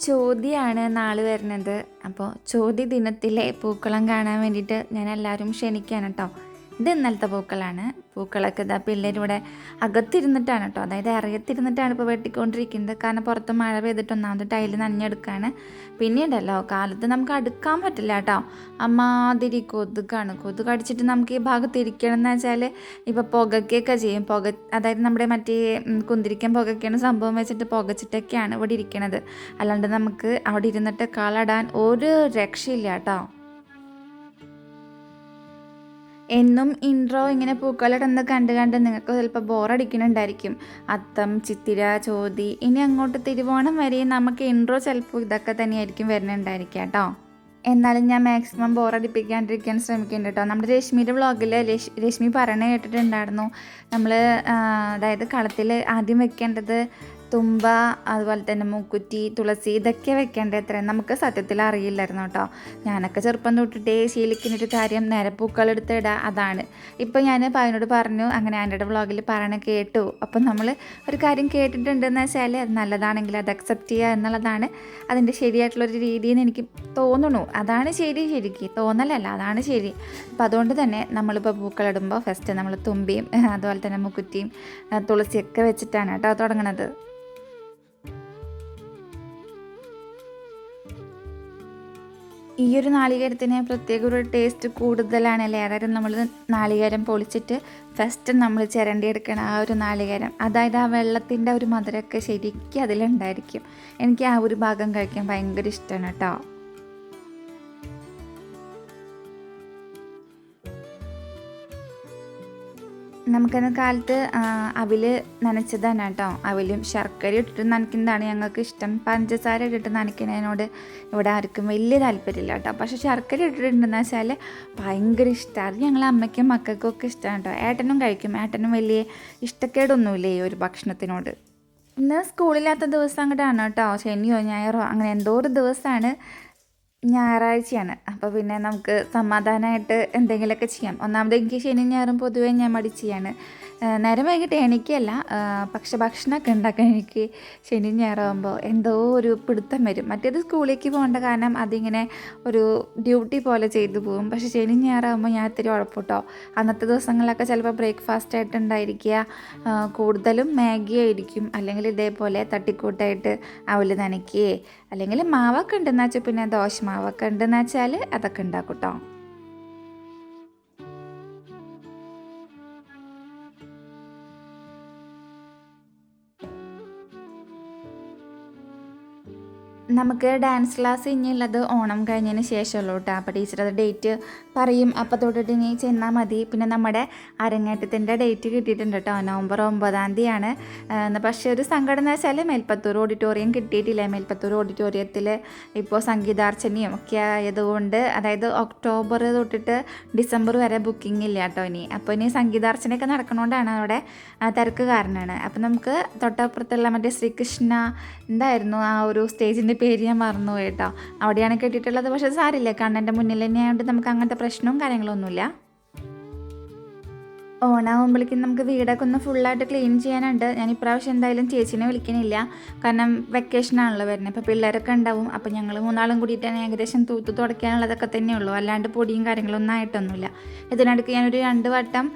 ചോദ്യമാണ് നാളെ വരുന്നത്. അപ്പോൾ ചോദ്യ ദിനത്തിലെ പൂക്കളം കാണാൻ വേണ്ടിയിട്ട് ഞാൻ എല്ലാവരും ക്ഷണിക്കുകയാണ് കേട്ടോ. ഇത് ഇന്നലത്തെ പൂക്കളാണ്. പൂക്കളൊക്കെ ഇതാ പിള്ളേർ ഇവിടെ അകത്തിരുന്നിട്ടാണ് കേട്ടോ. അതായത് ഇറയത്തിരുന്നിട്ടാണ് ഇപ്പോൾ വെട്ടിക്കൊണ്ടിരിക്കുന്നത്. കാരണം പുറത്ത് മഴ പെയ്തിട്ട് ഒന്നാമത് ടൈൽ നനഞ്ഞെടുക്കുകയാണ് പിന്നീടല്ലോ കാലത്ത് നമുക്ക് അടുക്കാൻ പറ്റില്ല കേട്ടോ. അമ്മാതിരി കൊതുകാണ്. കൊതുക് അടിച്ചിട്ട് നമുക്ക് ഈ ഭാഗത്ത് ഇരിക്കണം എന്ന് വെച്ചാൽ ഇപ്പോൾ പുകയ്ക്കൊക്കെ ചെയ്യും. പുക അതായത് നമ്മുടെ മറ്റേ കുന്തിരിക്കാൻ കുന്തിരിക്കം പുകയ്ക്കാണ് സംഭവം വെച്ചിട്ട് പുകച്ചിട്ടൊക്കെയാണ് ഇവിടെ ഇരിക്കണത്. അല്ലാണ്ട് നമുക്ക് അവിടെ ഇരുന്നിട്ട് കാലടാൻ ഒരു രക്ഷയില്ല കേട്ടോ. എന്നും ഇൻട്രോ ഇങ്ങനെ പൂക്കളിടുന്ന കണ്ട് കണ്ട് നിങ്ങൾക്ക് ചിലപ്പോൾ ബോറടിക്കുന്നുണ്ടായിരിക്കും അത്തം ചിത്തിര ചോതി ഇനി അങ്ങോട്ട് തിരുവോണം വരെ നമുക്ക് ഇൻട്രോ ചിലപ്പോൾ ഇതൊക്കെ തന്നെയായിരിക്കും വരുന്നുണ്ടായിരിക്കുക കേട്ടോ. എന്നാലും ഞാൻ മാക്സിമം ബോറടിപ്പിക്കാണ്ടിരിക്കാൻ ശ്രമിക്കുന്നുണ്ട് കേട്ടോ. നമ്മുടെ രശ്മിയുടെ വ്ളോഗിൽ രശ്മി പറയണ കേട്ടിട്ടുണ്ടായിരുന്നു. നമ്മൾ അതായത് കളത്തിൽ ആദ്യം വെക്കേണ്ടത് തുമ്പ അതുപോലെ തന്നെ മൂക്കുറ്റി തുളസി ഇതൊക്കെ വെക്കേണ്ടത് എത്ര നമുക്ക് സത്യത്തിൽ അറിയില്ലായിരുന്നു കേട്ടോ. ഞാനൊക്കെ ചെറുപ്പം തൊട്ടിട്ടേ ശീലിക്കുന്നൊരു കാര്യം നേരെ പൂക്കളെടുത്ത് ഇടുക അതാണ്. ഇപ്പോൾ ഞാൻ പാവിനോട് പറഞ്ഞു അങ്ങനെ ആന്റെ വ്ളോഗിൽ പറയണ കേട്ടു. അപ്പം നമ്മൾ ഒരു കാര്യം കേട്ടിട്ടുണ്ടെന്ന് വെച്ചാൽ അത് നല്ലതാണെങ്കിൽ അത് അക്സെപ്റ്റ് ചെയ്യുക എന്നുള്ളതാണ് അതിന്റെ ശരിയായിട്ടുള്ളൊരു രീതിയെന്ന് എനിക്ക് തോന്നുന്നു. അതാണ് ശരി ശരിക്ക് തോന്നലല്ല അതാണ് ശരി. അപ്പം അതുകൊണ്ട് തന്നെ നമ്മളിപ്പോൾ പൂക്കളിടുമ്പോൾ ഫസ്റ്റ് നമ്മൾ തുമ്പിയും അതുപോലെ തന്നെ മുക്കുറ്റിയും തുളസിയൊക്കെ വെച്ചിട്ടാണ് കേട്ടോ തുടങ്ങണത്. ഈ ഒരു നാളികേരത്തിന് പ്രത്യേക ഒരു ടേസ്റ്റ് കൂടുതലാണല്ലേ അതായത് നമ്മൾ നാളികേരം പൊളിച്ചിട്ട് ഫസ്റ്റ് നമ്മൾ ചിരണ്ടി എടുക്കണം ആ ഒരു നാളികേരം. അതായത് ആ വെള്ളത്തിന്റെ ഒരു മധുരമൊക്കെ ശരിക്കും അതിലുണ്ടായിരിക്കും. എനിക്ക് ആ ഒരു ഭാഗം കഴിക്കാൻ ഭയങ്കര ഇഷ്ടമാണ് കേട്ടോ. നമുക്കന്ന് കാലത്ത് അവിൽ നനച്ചതാണ് കേട്ടോ. അവിലും ശർക്കര ഇട്ടിട്ട് നനയ്ക്കുന്നതാണ് ഞങ്ങൾക്ക് ഇഷ്ടം. പഞ്ചസാര ഇട്ടിട്ട് നനയ്ക്കുന്നതിനോട് ഇവിടെ ആർക്കും വലിയ താല്പര്യമില്ല കേട്ടോ. പക്ഷേ ശർക്കര ഇട്ടിട്ടുണ്ടെന്ന് വെച്ചാൽ ഭയങ്കര ഇഷ്ടമാണ് അത് ഞങ്ങളെ അമ്മയ്ക്കും മക്കൾക്കും ഒക്കെ ഇഷ്ടമാണ് കേട്ടോ. ഏട്ടനും കഴിക്കും. ഏട്ടനും വലിയ ഇഷ്ടക്കേടൊന്നുമില്ല ഈ ഒരു ഭക്ഷണത്തിനോട്? ഇന്ന് സ്കൂളില്ലാത്ത ദിവസം അങ്ങോട്ടാണ് കേട്ടോ. ശനിയോ ഞായറോ അങ്ങനെ എന്തോ ഒരു ദിവസമാണ് ഞായറാഴ്ചയാണ്. അപ്പോൾ പിന്നെ നമുക്ക് സമാധാനമായിട്ട് എന്തെങ്കിലുമൊക്കെ ചെയ്യാം. ഒന്നാമത് എനിക്ക് ശനി ഞായറും പൊതുവേ ഞാൻ മടിച്ചാണ് നേരം വൈകിട്ട് എനിക്കല്ല പക്ഷെ ഭക്ഷണമൊക്കെ ഉണ്ടാക്കാൻ എനിക്ക് ശനി ഞായറാകുമ്പോൾ എന്തോ ഒരു പിടുത്തം വരും. മറ്റേത് സ്കൂളിലേക്ക് പോകേണ്ട കാരണം അതിങ്ങനെ ഒരു ഡ്യൂട്ടി പോലെ ചെയ്തു പോകും. പക്ഷെ ശനി ഞായറാകുമ്പോൾ ഞാൻ ഇത്തിരി ഉഴപ്പൂട്ടോ. അന്നത്തെ ദിവസങ്ങളിലൊക്കെ ചിലപ്പോൾ ബ്രേക്ക്ഫാസ്റ്റ് ആയിട്ട് ഉണ്ടായിരിക്കുക. കൂടുതലും മാഗി ആയിരിക്കും. അല്ലെങ്കിൽ ഇതേപോലെ തട്ടിക്കൂട്ടായിട്ട് അവൽ നനയ്ക്കുകയെ. അല്ലെങ്കിൽ മാവൊക്കെ ഉണ്ടെന്ന് വെച്ചാൽ പിന്നെ ദോശ മാവൊക്കെ ഉണ്ടെന്ന് വെച്ചാൽ അതൊക്കെ ഉണ്ടാക്കും കേട്ടോ നമുക്ക് ഡാൻസ് ക്ലാസ് ഇനിയുള്ളത് ഓണം കഴിഞ്ഞതിന് ശേഷമുള്ളൂ കേട്ടോ അപ്പോൾ ടീച്ചർ അത് ഡേറ്റ് പറയും. അപ്പോൾ തൊട്ടിട്ട് ഇനി ചെന്നാൽ മതി. പിന്നെ നമ്മുടെ അരങ്ങേറ്റത്തിന്റെ ഡേറ്റ് കിട്ടിയിട്ടുണ്ട് കേട്ടോ നവംബർ ഒമ്പതാം തീയതിയാണ്. പക്ഷേ ഒരു സങ്കടം എന്ന് വെച്ചാൽ മേൽപ്പത്തൂർ ഓഡിറ്റോറിയം കിട്ടിയിട്ടില്ല? മേൽപ്പത്തൂർ ഓഡിറ്റോറിയത്തിൽ ഇപ്പോൾ സംഗീതാർച്ചനയും ഒക്കെ ആയതുകൊണ്ട് അതായത് ഒക്ടോബർ തൊട്ടിട്ട് ഡിസംബർ വരെ ബുക്കിംഗ് ഇല്ല കേട്ടോ ഇനി. അപ്പോൾ ഇനി സംഗീതാർച്ചനയൊക്കെ നടക്കണോണ്ടാണ് അവിടെ തിരക്ക് കാരണമാണ്. അപ്പോൾ നമുക്ക് തൊട്ടപ്പുറത്തുള്ള മറ്റേ ശ്രീകൃഷ്ണ എന്തായിരുന്നു ആ ഒരു സ്റ്റേജിന്റെ പേര് ഞാൻ മറന്നു കേട്ടോ. അവിടെയാണ് കെട്ടിയിട്ടുള്ളത്. പക്ഷേ സാരില്ല? കണ്ണന്റെ മുന്നിൽ തന്നെ ആയതുകൊണ്ട് നമുക്ക് അങ്ങനത്തെ പ്രശ്നവും കാര്യങ്ങളൊന്നുമില്ല. ഓണാകുമ്പോഴേക്കും നമുക്ക് വീടൊക്കെ ഒന്ന് ഫുള്ളായിട്ട് ക്ലീൻ ചെയ്യാനുണ്ട്. ഞാൻ ഇപ്രാവശ്യം എന്തായാലും ചേച്ചീനെ വിളിക്കണില്ല. കാരണം വെക്കേഷനാണല്ലോ വരുന്നത്. ഇപ്പോൾ പിള്ളേരൊക്കെ ഉണ്ടാവും. അപ്പോൾ ഞങ്ങൾ മൂന്നാളും കൂടിയിട്ടാണ് ഏകദേശം തൂത്ത് തുടയ്ക്കാനുള്ളതൊക്കെ തന്നെ ഉള്ളൂ അല്ലാണ്ട് പൊടിയും കാര്യങ്ങളൊന്നും ആയിട്ടൊന്നുമില്ല. ഇതിനിടയ്ക്ക് ഞാനൊരു രണ്ട് വട്ടം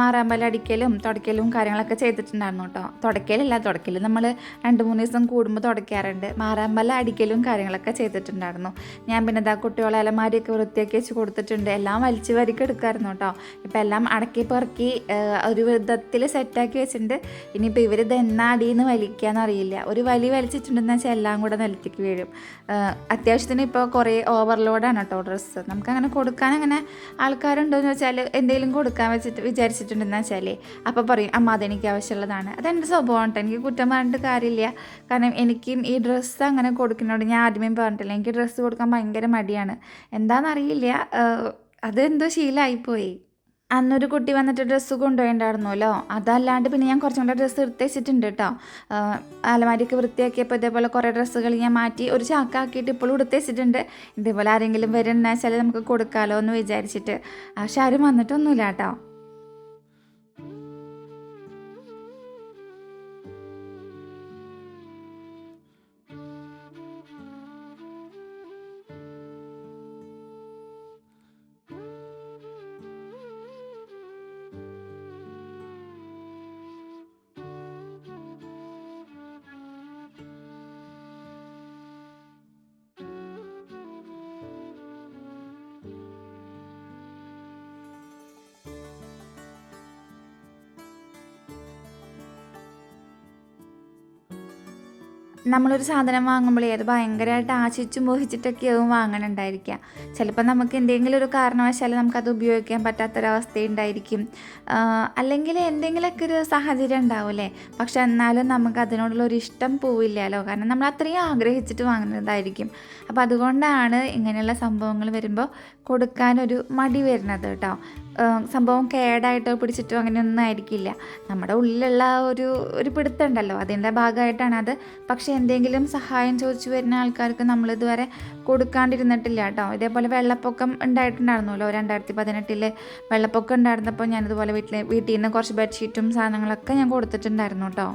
മാറാമ്പല അടിക്കലും തുടയ്ക്കലും കാര്യങ്ങളൊക്കെ ചെയ്തിട്ടുണ്ടായിരുന്നു കേട്ടോ. തുടയ്ക്കലല്ല തുടയ്ക്കൽ നമ്മൾ രണ്ട് മൂന്ന് ദിവസം കൂടുമ്പോൾ തുടയ്ക്കാറുണ്ട് മാറാമ്പല അടിക്കലും കാര്യങ്ങളൊക്കെ ചെയ്തിട്ടുണ്ടായിരുന്നു. ഞാൻ പിന്നെ ഇതാ കുട്ടികളെ അലമാരിയൊക്കെ വൃത്തിയാക്കി വെച്ച് കൊടുത്തിട്ടുണ്ട്. എല്ലാം വലിച്ചു വരിക്കെടുക്കായിരുന്നു കേട്ടോ. ഇപ്പം എല്ലാം അടക്കി പെറുക്കി ആ, ഒരു വിധത്തിൽ സെറ്റാക്കി വെച്ചിട്ടുണ്ട്. ഇനിയിപ്പോൾ ഇവർ ഇത് എന്നാ അടിയിൽ ഒരു വലി വലിച്ചിട്ടുണ്ടെന്ന് വെച്ചാൽ എല്ലാം കൂടെ നിലത്തേക്ക് വീഴും. അത്യാവശ്യത്തിന് ഇപ്പോൾ കുറേ ഓവർലോഡാണ് കേട്ടോ ഡ്രസ്സ് നമുക്കങ്ങനെ കൊടുക്കാൻ അങ്ങനെ ആൾക്കാരുണ്ടോയെന്ന് വെച്ചാൽ എന്തെങ്കിലും കൊടുക്കാൻ വെച്ചിട്ട് വിചാരിച്ചിട്ടുണ്ടെന്ന് വെച്ചാൽ അപ്പോൾ പറയും അമ്മ അതെനിക്ക് ആവശ്യമുള്ളതാണ്. അതെന്റെ സ്വഭാവം കേട്ടോ എനിക്ക് കുറ്റം പറഞ്ഞിട്ട് കാര്യമില്ല. കാരണം എനിക്കും ഈ ഡ്രസ്സ് അങ്ങനെ കൊടുക്കുന്നതുകൊണ്ട് ഞാൻ ആദ്യമേ പറഞ്ഞിട്ടില്ല. എനിക്ക് ഡ്രസ്സ് കൊടുക്കാൻ ഭയങ്കര മടിയാണ്. എന്താണെന്നറിയില്ല അതെന്തോ ശീലമായിപ്പോയി അന്നൊരു കുട്ടി വന്നിട്ട് ഡ്രസ്സ് കൊണ്ടുപോയിണ്ടായിരുന്നല്ലോ. അതല്ലാണ്ട് പിന്നെ ഞാൻ കുറച്ചും കൂടെ ഡ്രസ്സ് എടുത്തേച്ചിട്ടുണ്ട് കേട്ടോ അലമാരിക്ക് വൃത്തിയാക്കിയപ്പോൾ ഇതേപോലെ കുറേ ഡ്രസ്സുകൾ ഞാൻ മാറ്റി ഒരു ചാക്കാക്കിയിട്ട് ഇപ്പോഴും എടുത്തേച്ചിട്ടുണ്ട് ഇതേപോലെ ആരെങ്കിലും വരുന്ന വെച്ചാൽ നമുക്ക് കൊടുക്കാമല്ലോ എന്ന് വിചാരിച്ചിട്ട്. പക്ഷെ ആരും വന്നിട്ടൊന്നുമില്ല കേട്ടോ നമ്മളൊരു സാധനം വാങ്ങുമ്പോഴേ അത് ഭയങ്കരമായിട്ട് ആശിച്ചും മോഹിച്ചിട്ടൊക്കെയാവും വാങ്ങണുണ്ടായിരിക്കുക ചിലപ്പോൾ നമുക്ക് എന്തെങ്കിലും ഒരു കാരണവശാൽ നമുക്കത് ഉപയോഗിക്കാൻ പറ്റാത്തൊരവസ്ഥ ഉണ്ടായിരിക്കും അല്ലെങ്കിൽ എന്തെങ്കിലുമൊക്കെ ഒരു സാഹചര്യം ഉണ്ടാവില്ലേ പക്ഷെ എന്നാലും നമുക്ക് അതിനോടുള്ള ഒരു ഇഷ്ടം പോവില്ലല്ലോ. കാരണം നമ്മൾ അത്രയും ആഗ്രഹിച്ചിട്ട് വാങ്ങുന്നതായിരിക്കും. അപ്പോൾ അതുകൊണ്ടാണ് ഇങ്ങനെയുള്ള സംഭവങ്ങൾ വരുമ്പോൾ കൊടുക്കാനൊരു മടി വരുന്നത് കേട്ടോ. സംഭവം കേടായിട്ടോ പിടിച്ചിട്ടോ അങ്ങനെയൊന്നും ആയിരിക്കില്ല. നമ്മുടെ ഉള്ളിലുള്ള ഒരു ഒരു പിടുത്തമുണ്ടല്ലോ അതിന്റെ ഭാഗമായിട്ടാണ് അത് പക്ഷേ എന്തെങ്കിലും സഹായം ചോദിച്ചു വരുന്ന ആൾക്കാർക്ക് നമ്മൾ ഇതുവരെ കൊടുക്കാണ്ടിരുന്നിട്ടില്ല കേട്ടോ. ഇതേപോലെ വെള്ളപ്പൊക്കം ഉണ്ടായിട്ടുണ്ടായിരുന്നല്ലോ രണ്ടായിരത്തി പതിനെട്ടിൽ വെള്ളപ്പൊക്കം ഉണ്ടായിരുന്നപ്പോൾ ഞാനിതുപോലെ വീട്ടിൽ വീട്ടിൽ നിന്ന് കുറച്ച് ബെഡ്ഷീറ്റും സാധനങ്ങളൊക്കെ ഞാൻ കൊടുത്തിട്ടുണ്ടായിരുന്നു കേട്ടോ.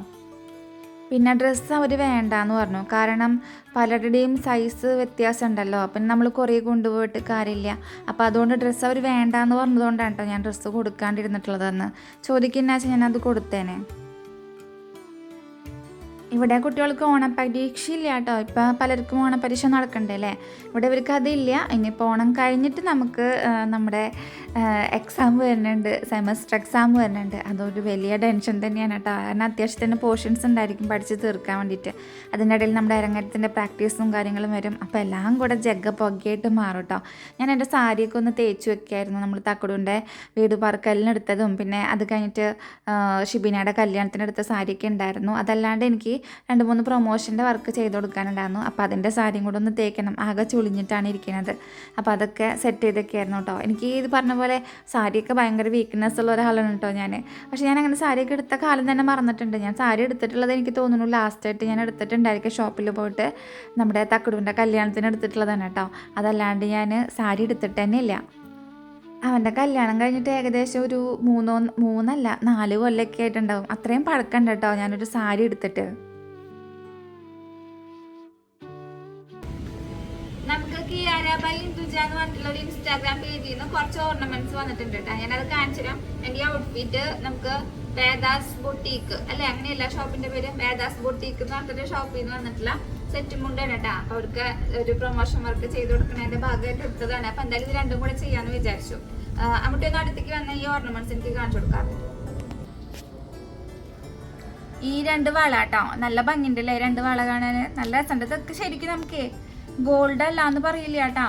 പിന്നെ ഡ്രസ്സ് അവർ വേണ്ടാന്ന് പറഞ്ഞു. കാരണം പലരുടെയും സൈസ് വ്യത്യാസം ഉണ്ടല്ലോ അപ്പം നമ്മൾ കുറേ കൊണ്ടുപോയിട്ട് കാര്യമില്ല. അപ്പോൾ അതുകൊണ്ട് ഡ്രസ്സ് അവർ വേണ്ടാന്ന് പറഞ്ഞതുകൊണ്ടാണ് കേട്ടോ ഞാൻ ഡ്രസ്സ് കൊടുക്കാണ്ടിരുന്നിട്ടുള്ളതെന്ന്. ചോദിക്കുന്ന വെച്ചാൽ അത് കൊടുത്തേനെ. ഇവിടെ കുട്ടികൾക്ക് ഓണപ്പരീക്ഷയില്ല കേട്ടോ ഇപ്പം പലർക്കും ഓണപരീക്ഷ നടക്കണ്ടേ അല്ലേ? ഇവിടെ ഇവർക്ക് അതില്ല. ഇനിയിപ്പോൾ ഓണം കഴിഞ്ഞിട്ട് നമുക്ക് നമ്മുടെ എക്സാം വരുന്നുണ്ട്. സെമസ്റ്റർ എക്സാം വരുന്നുണ്ട്. അതൊരു വലിയ ടെൻഷൻ തന്നെയാണ് കേട്ടോ. കാരണം അത്യാവശ്യത്തിന് പോർഷൻസ് ഉണ്ടായിരിക്കും പഠിച്ച് തീർക്കാൻ വേണ്ടിയിട്ട്. അതിന്റെ ഇടയിൽ നമ്മുടെ അരങ്ങേറ്റത്തിന്റെ പ്രാക്ടീസും കാര്യങ്ങളും വരും. അപ്പോൾ എല്ലാം കൂടെ ജഗ്ഗ പൊഗയായിട്ട് മാറും കേട്ടോ. ഞാൻ എന്റെ സാരിയൊക്കെ ഒന്ന് തേച്ച് വെക്കായിരുന്നു. നമ്മൾ തക്കടുന്റെ വീട് പറക്കലിനെടുത്തതും പിന്നെ അത് കഴിഞ്ഞിട്ട് ഷിബിനയുടെ കല്യാണത്തിനെടുത്ത സാരിയൊക്കെ ഉണ്ടായിരുന്നു. അതല്ലാണ്ട് എനിക്ക് രണ്ട് മൂന്ന് പ്രൊമോഷന്റെ വർക്ക് ചെയ്ത് കൊടുക്കാനുണ്ടായിരുന്നു. അപ്പോൾ അതിന്റെ സാരിയും കൂടെ ഒന്ന് തേക്കണം. ആകെ ചുളിഞ്ഞിട്ടാണ് ഇരിക്കുന്നത് അപ്പോൾ അതൊക്കെ സെറ്റ് ചെയ്തൊക്കെ ആയിരുന്നു കേട്ടോ എനിക്ക് ഇത് പറഞ്ഞ പോലെ സാരിയൊക്കെ ഭയങ്കര വീക്ക്നെസ് ഉള്ള ഒരാളാണ് കേട്ടോ ഞാൻ പക്ഷേ ഞാൻ അങ്ങനെ സാരിയൊക്കെ എടുത്ത കാലം തന്നെ മറന്നിട്ടുണ്ട്. ഞാൻ സാരി എടുത്തിട്ടുള്ളത് എനിക്ക് തോന്നുന്നു ലാസ്റ്റായിട്ട് ഞാൻ എടുത്തിട്ടുണ്ടായിരിക്കും ഷോപ്പിൽ പോയിട്ട് നമ്മുടെ തക്കടുവിന്റെ കല്യാണത്തിന് എടുത്തിട്ടുള്ളതാണ് കേട്ടോ അതല്ലാണ്ട് ഞാൻ സാരി എടുത്തിട്ട് തന്നെ ഇല്ല. അവന്റെ കല്യാണം കഴിഞ്ഞിട്ട് ഏകദേശം ഒരു മൂന്നോ മൂന്നല്ല നാല് കൊല്ലമൊക്കെ ആയിട്ടുണ്ടാവും. അത്രയും പഴക്കമുണ്ട് കേട്ടോ ഞാനൊരു സാരി എടുത്തിട്ട്. എന്ന് പറഞ്ഞിട്ടുള്ള ഒരു ഇൻസ്റ്റാഗ്രാം പേജിൽ നിന്ന് കുറച്ച് ഓർണമെന്റ്സ് വന്നിട്ടുണ്ട് കേട്ടോ ഞാനത് കാണിച്ചു തരാം എന്റെ ഈ ഔട്ട്ഫിറ്റ് നമുക്ക് വേദാസ് ബൊട്ടീക്ക് അല്ലെ? അങ്ങനെയല്ല ഷോപ്പിന്റെ പേര് വേദാസ് ബൊട്ടീക്ക് എന്ന് പറഞ്ഞിട്ട് ഷോപ്പിൽ നിന്ന് വന്നിട്ടുള്ള സെറ്റ് മുണ്ടാണ് കേട്ടോ അപ്പൊ അവർക്ക് ഒരു പ്രൊമോഷൻ വർക്ക് ചെയ്ത് കൊടുക്കുന്നതിന്റെ ഭാഗമായിട്ട് എടുത്തതാണ്. അപ്പൊ എന്തായാലും ഇത് രണ്ടും കൂടെ ചെയ്യാന്ന് വിചാരിച്ചു. അമ്മട്ടി ഒന്ന് അടുത്തേക്ക് വന്ന ഈ ഓർണമെന്റ്സ് എനിക്ക് കാണിച്ചു കൊടുക്കാം. ഈ രണ്ട് വള കേട്ടോ നല്ല ഭംഗിണ്ടല്ലേ രണ്ട് വള കാണാൻ നല്ല രസമുണ്ട്. ഇതൊക്കെ ശരിക്കും നമുക്ക് ഗോൾഡ് അല്ല എന്ന് പറയില്ല കേട്ടാ.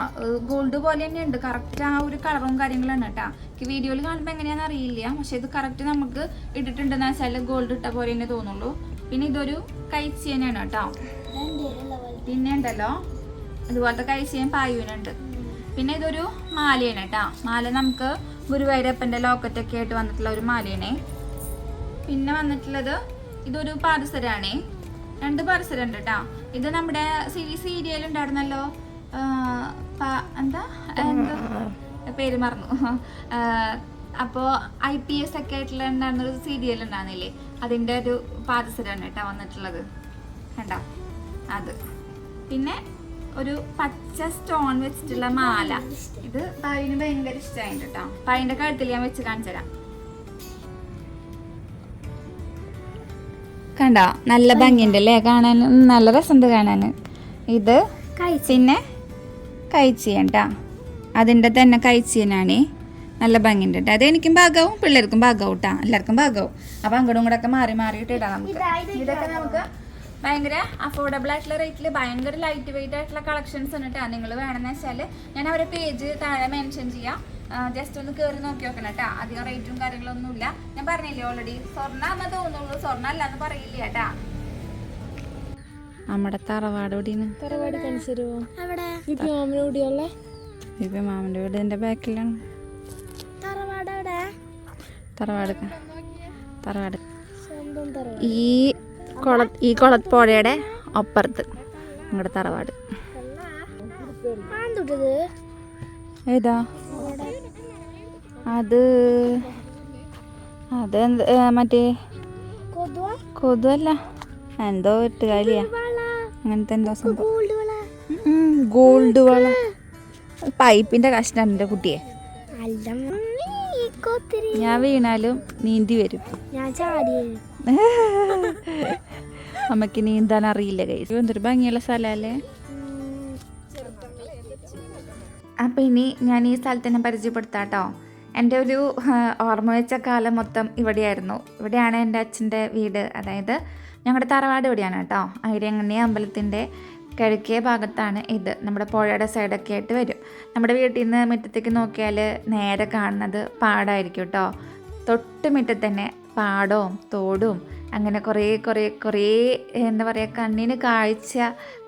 ഗോൾഡ് പോലെ തന്നെയുണ്ട്. കറക്റ്റ് ആ ഒരു കളറും കാര്യങ്ങളാണ് കേട്ടാ. എനിക്ക് വീഡിയോയിൽ കാണുമ്പോൾ എങ്ങനെയാണെന്ന് അറിയില്ല. പക്ഷെ ഇത് കറക്റ്റ് നമുക്ക് ഇട്ടിട്ടുണ്ടെന്ന് വെച്ചാൽ ഗോൾഡ് ഇട്ട പോലെ തന്നെ തോന്നുള്ളൂ. പിന്നെ ഇതൊരു കൈച്ചിയനാണ് കേട്ടോ. പിന്നെ ഉണ്ടല്ലോ. അതുപോലത്തെ കൈച്ചിയൻ പായുവിനുണ്ട്. പിന്നെ ഇതൊരു മാലയാണ് കേട്ടോ. മാല നമുക്ക് ഗുരുവായൂരപ്പന്റെ ലോക്കറ്റൊക്കെ ആയിട്ട് വന്നിട്ടുള്ള ഒരു മാലയാണേ. പിന്നെ വന്നിട്ടുള്ളത് ഇതൊരു പാദസരാണേ. രണ്ട് പാദസരം ഉണ്ട് കേട്ടോ. ഇത് നമ്മുടെ സീരിയൽ ഉണ്ടായിരുന്നല്ലോ എന്താ? എന്താ? പേര് മറന്നു. അപ്പോ ഐ പി എസ് ഒക്കെ ആയിട്ടുള്ള ഉണ്ടായിരുന്നൊരു സീരിയൽ ഉണ്ടായിരുന്നില്ലേ? അതിന്റെ ഒരു പാദസരമാണ് കേട്ടോ വന്നിട്ടുള്ളത്. കണ്ടോ? അത്. പിന്നെ ഒരു പച്ച സ്റ്റോൺ വെച്ചിട്ടുള്ള മാല. ഇത് പായിന് ഭയങ്കര ഇഷ്ടമായിട്ട് കേട്ടോ. പായിന്റെ കഴുത്തിൽ ഞാൻ വെച്ച് കാണിച്ചു തരാം കണ്ടോ. നല്ല ഭംഗിയുണ്ട് അല്ലേ കാണാൻ നല്ല രസമുണ്ട് കാണാൻ. ഇത് പിന്നെ കഴിച്ചിയൻ കേട്ടോ അതിന്റെ തന്നെ കഴിച്ചിയനാണ് നല്ല ഭംഗിയുണ്ട് കേട്ടോ. അത് എനിക്കും ഭാഗവും പിള്ളേർക്കും ഭാഗവും കേട്ടോ എല്ലാവർക്കും ഭാഗവും. അപ്പം അങ്ങോട്ടും ഒക്കെ മാറി മാറിയിട്ട് ഇടാം നമുക്ക്. ഇതൊക്കെ നമുക്ക് ഭയങ്കര അഫോർഡബിൾ ആയിട്ടുള്ള റേറ്റിൽ ഭയങ്കര ലൈറ്റ് വെയിറ്റ് ആയിട്ടുള്ള കളക്ഷൻസ് ഉണ്ട് കേട്ടോ നിങ്ങൾ വേണമെന്ന് വെച്ചാൽ ഞാൻ അവരെ പേജ് താഴെ മെൻഷൻ ചെയ്യാം. ജസ്റ്റ് ഒന്ന് കയറി നോക്കി നോക്കണം കേട്ടോ. അധികം റേറ്റും കാര്യങ്ങളൊന്നും ഇല്ല. ഞാൻ പറഞ്ഞില്ലേ ഓൾറെഡി സ്വർണ എന്ന് തോന്നുള്ളൂ സ്വർണ അല്ല എന്ന് പറയില്ല കേട്ടാ. നമ്മുടെ തറവാട് എവിടെയാണ്? തറവാട് കാണിച്ചു അവിടെ. കൂടിയുള്ള ഇപ്പൊ മാമന്റെ വീട് എന്റെ ബാക്കിലാണ്. തറവാട് അവിടെ. തറവാട്. ഈ കുള ഈ കുളപ്പുഴയുടെ അപ്പുറത്ത്. നമ്മുടെ തറവാട്. ആന്തുട്ടത് ഏതാ? അത് അത് മറ്റേ കൊതുവ? കൊതുവല്ല. എന്തോ എട്ടുകാലിയാ വള അങ്ങനത്തെ എന്തോ സംഭവം. ഗോൾഡ് വള. പൈപ്പിന്റെ കഷ്ണം എന്റെ കുട്ടിയെ. ഞാൻ വീണാലും നീന്തി വരും. അമ്മയ്ക്ക് നീന്താൻ അറിയില്ല കൈസ് എന്തൊരു ഭംഗിയുള്ള സ്ഥലമല്ലേ അപ്പം ഇനി ഞാൻ ഈ സ്ഥലത്തിനെ പരിചയപ്പെടുത്താം കേട്ടോ എന്റെ ഒരു ഓർമ്മ വെച്ച കാലം മൊത്തം ഇവിടെയായിരുന്നു. ഇവിടെയാണ് എന്റെ അച്ഛന്റെ വീട്. അതായത് ഞങ്ങളുടെ തറവാട് ഇവിടെയാണ് കേട്ടോ. ഐരങ്ങണ്ണി അമ്പലത്തിന്റെ കിഴക്കേ ഭാഗത്താണ് ഇത്. നമ്മുടെ പുഴയുടെ സൈഡൊക്കെ ആയിട്ട് വരും. നമ്മുടെ വീട്ടിൽ നിന്ന് മുറ്റത്തേക്ക് നോക്കിയാൽ നേരെ കാണുന്നത് പാടായിരിക്കും കേട്ടോ. തൊട്ട് മുറ്റത്ത് പാടവും തോടും അങ്ങനെ കുറേ കുറേ കുറേ എന്താ പറയുക കണ്ണിന് കാഴ്ച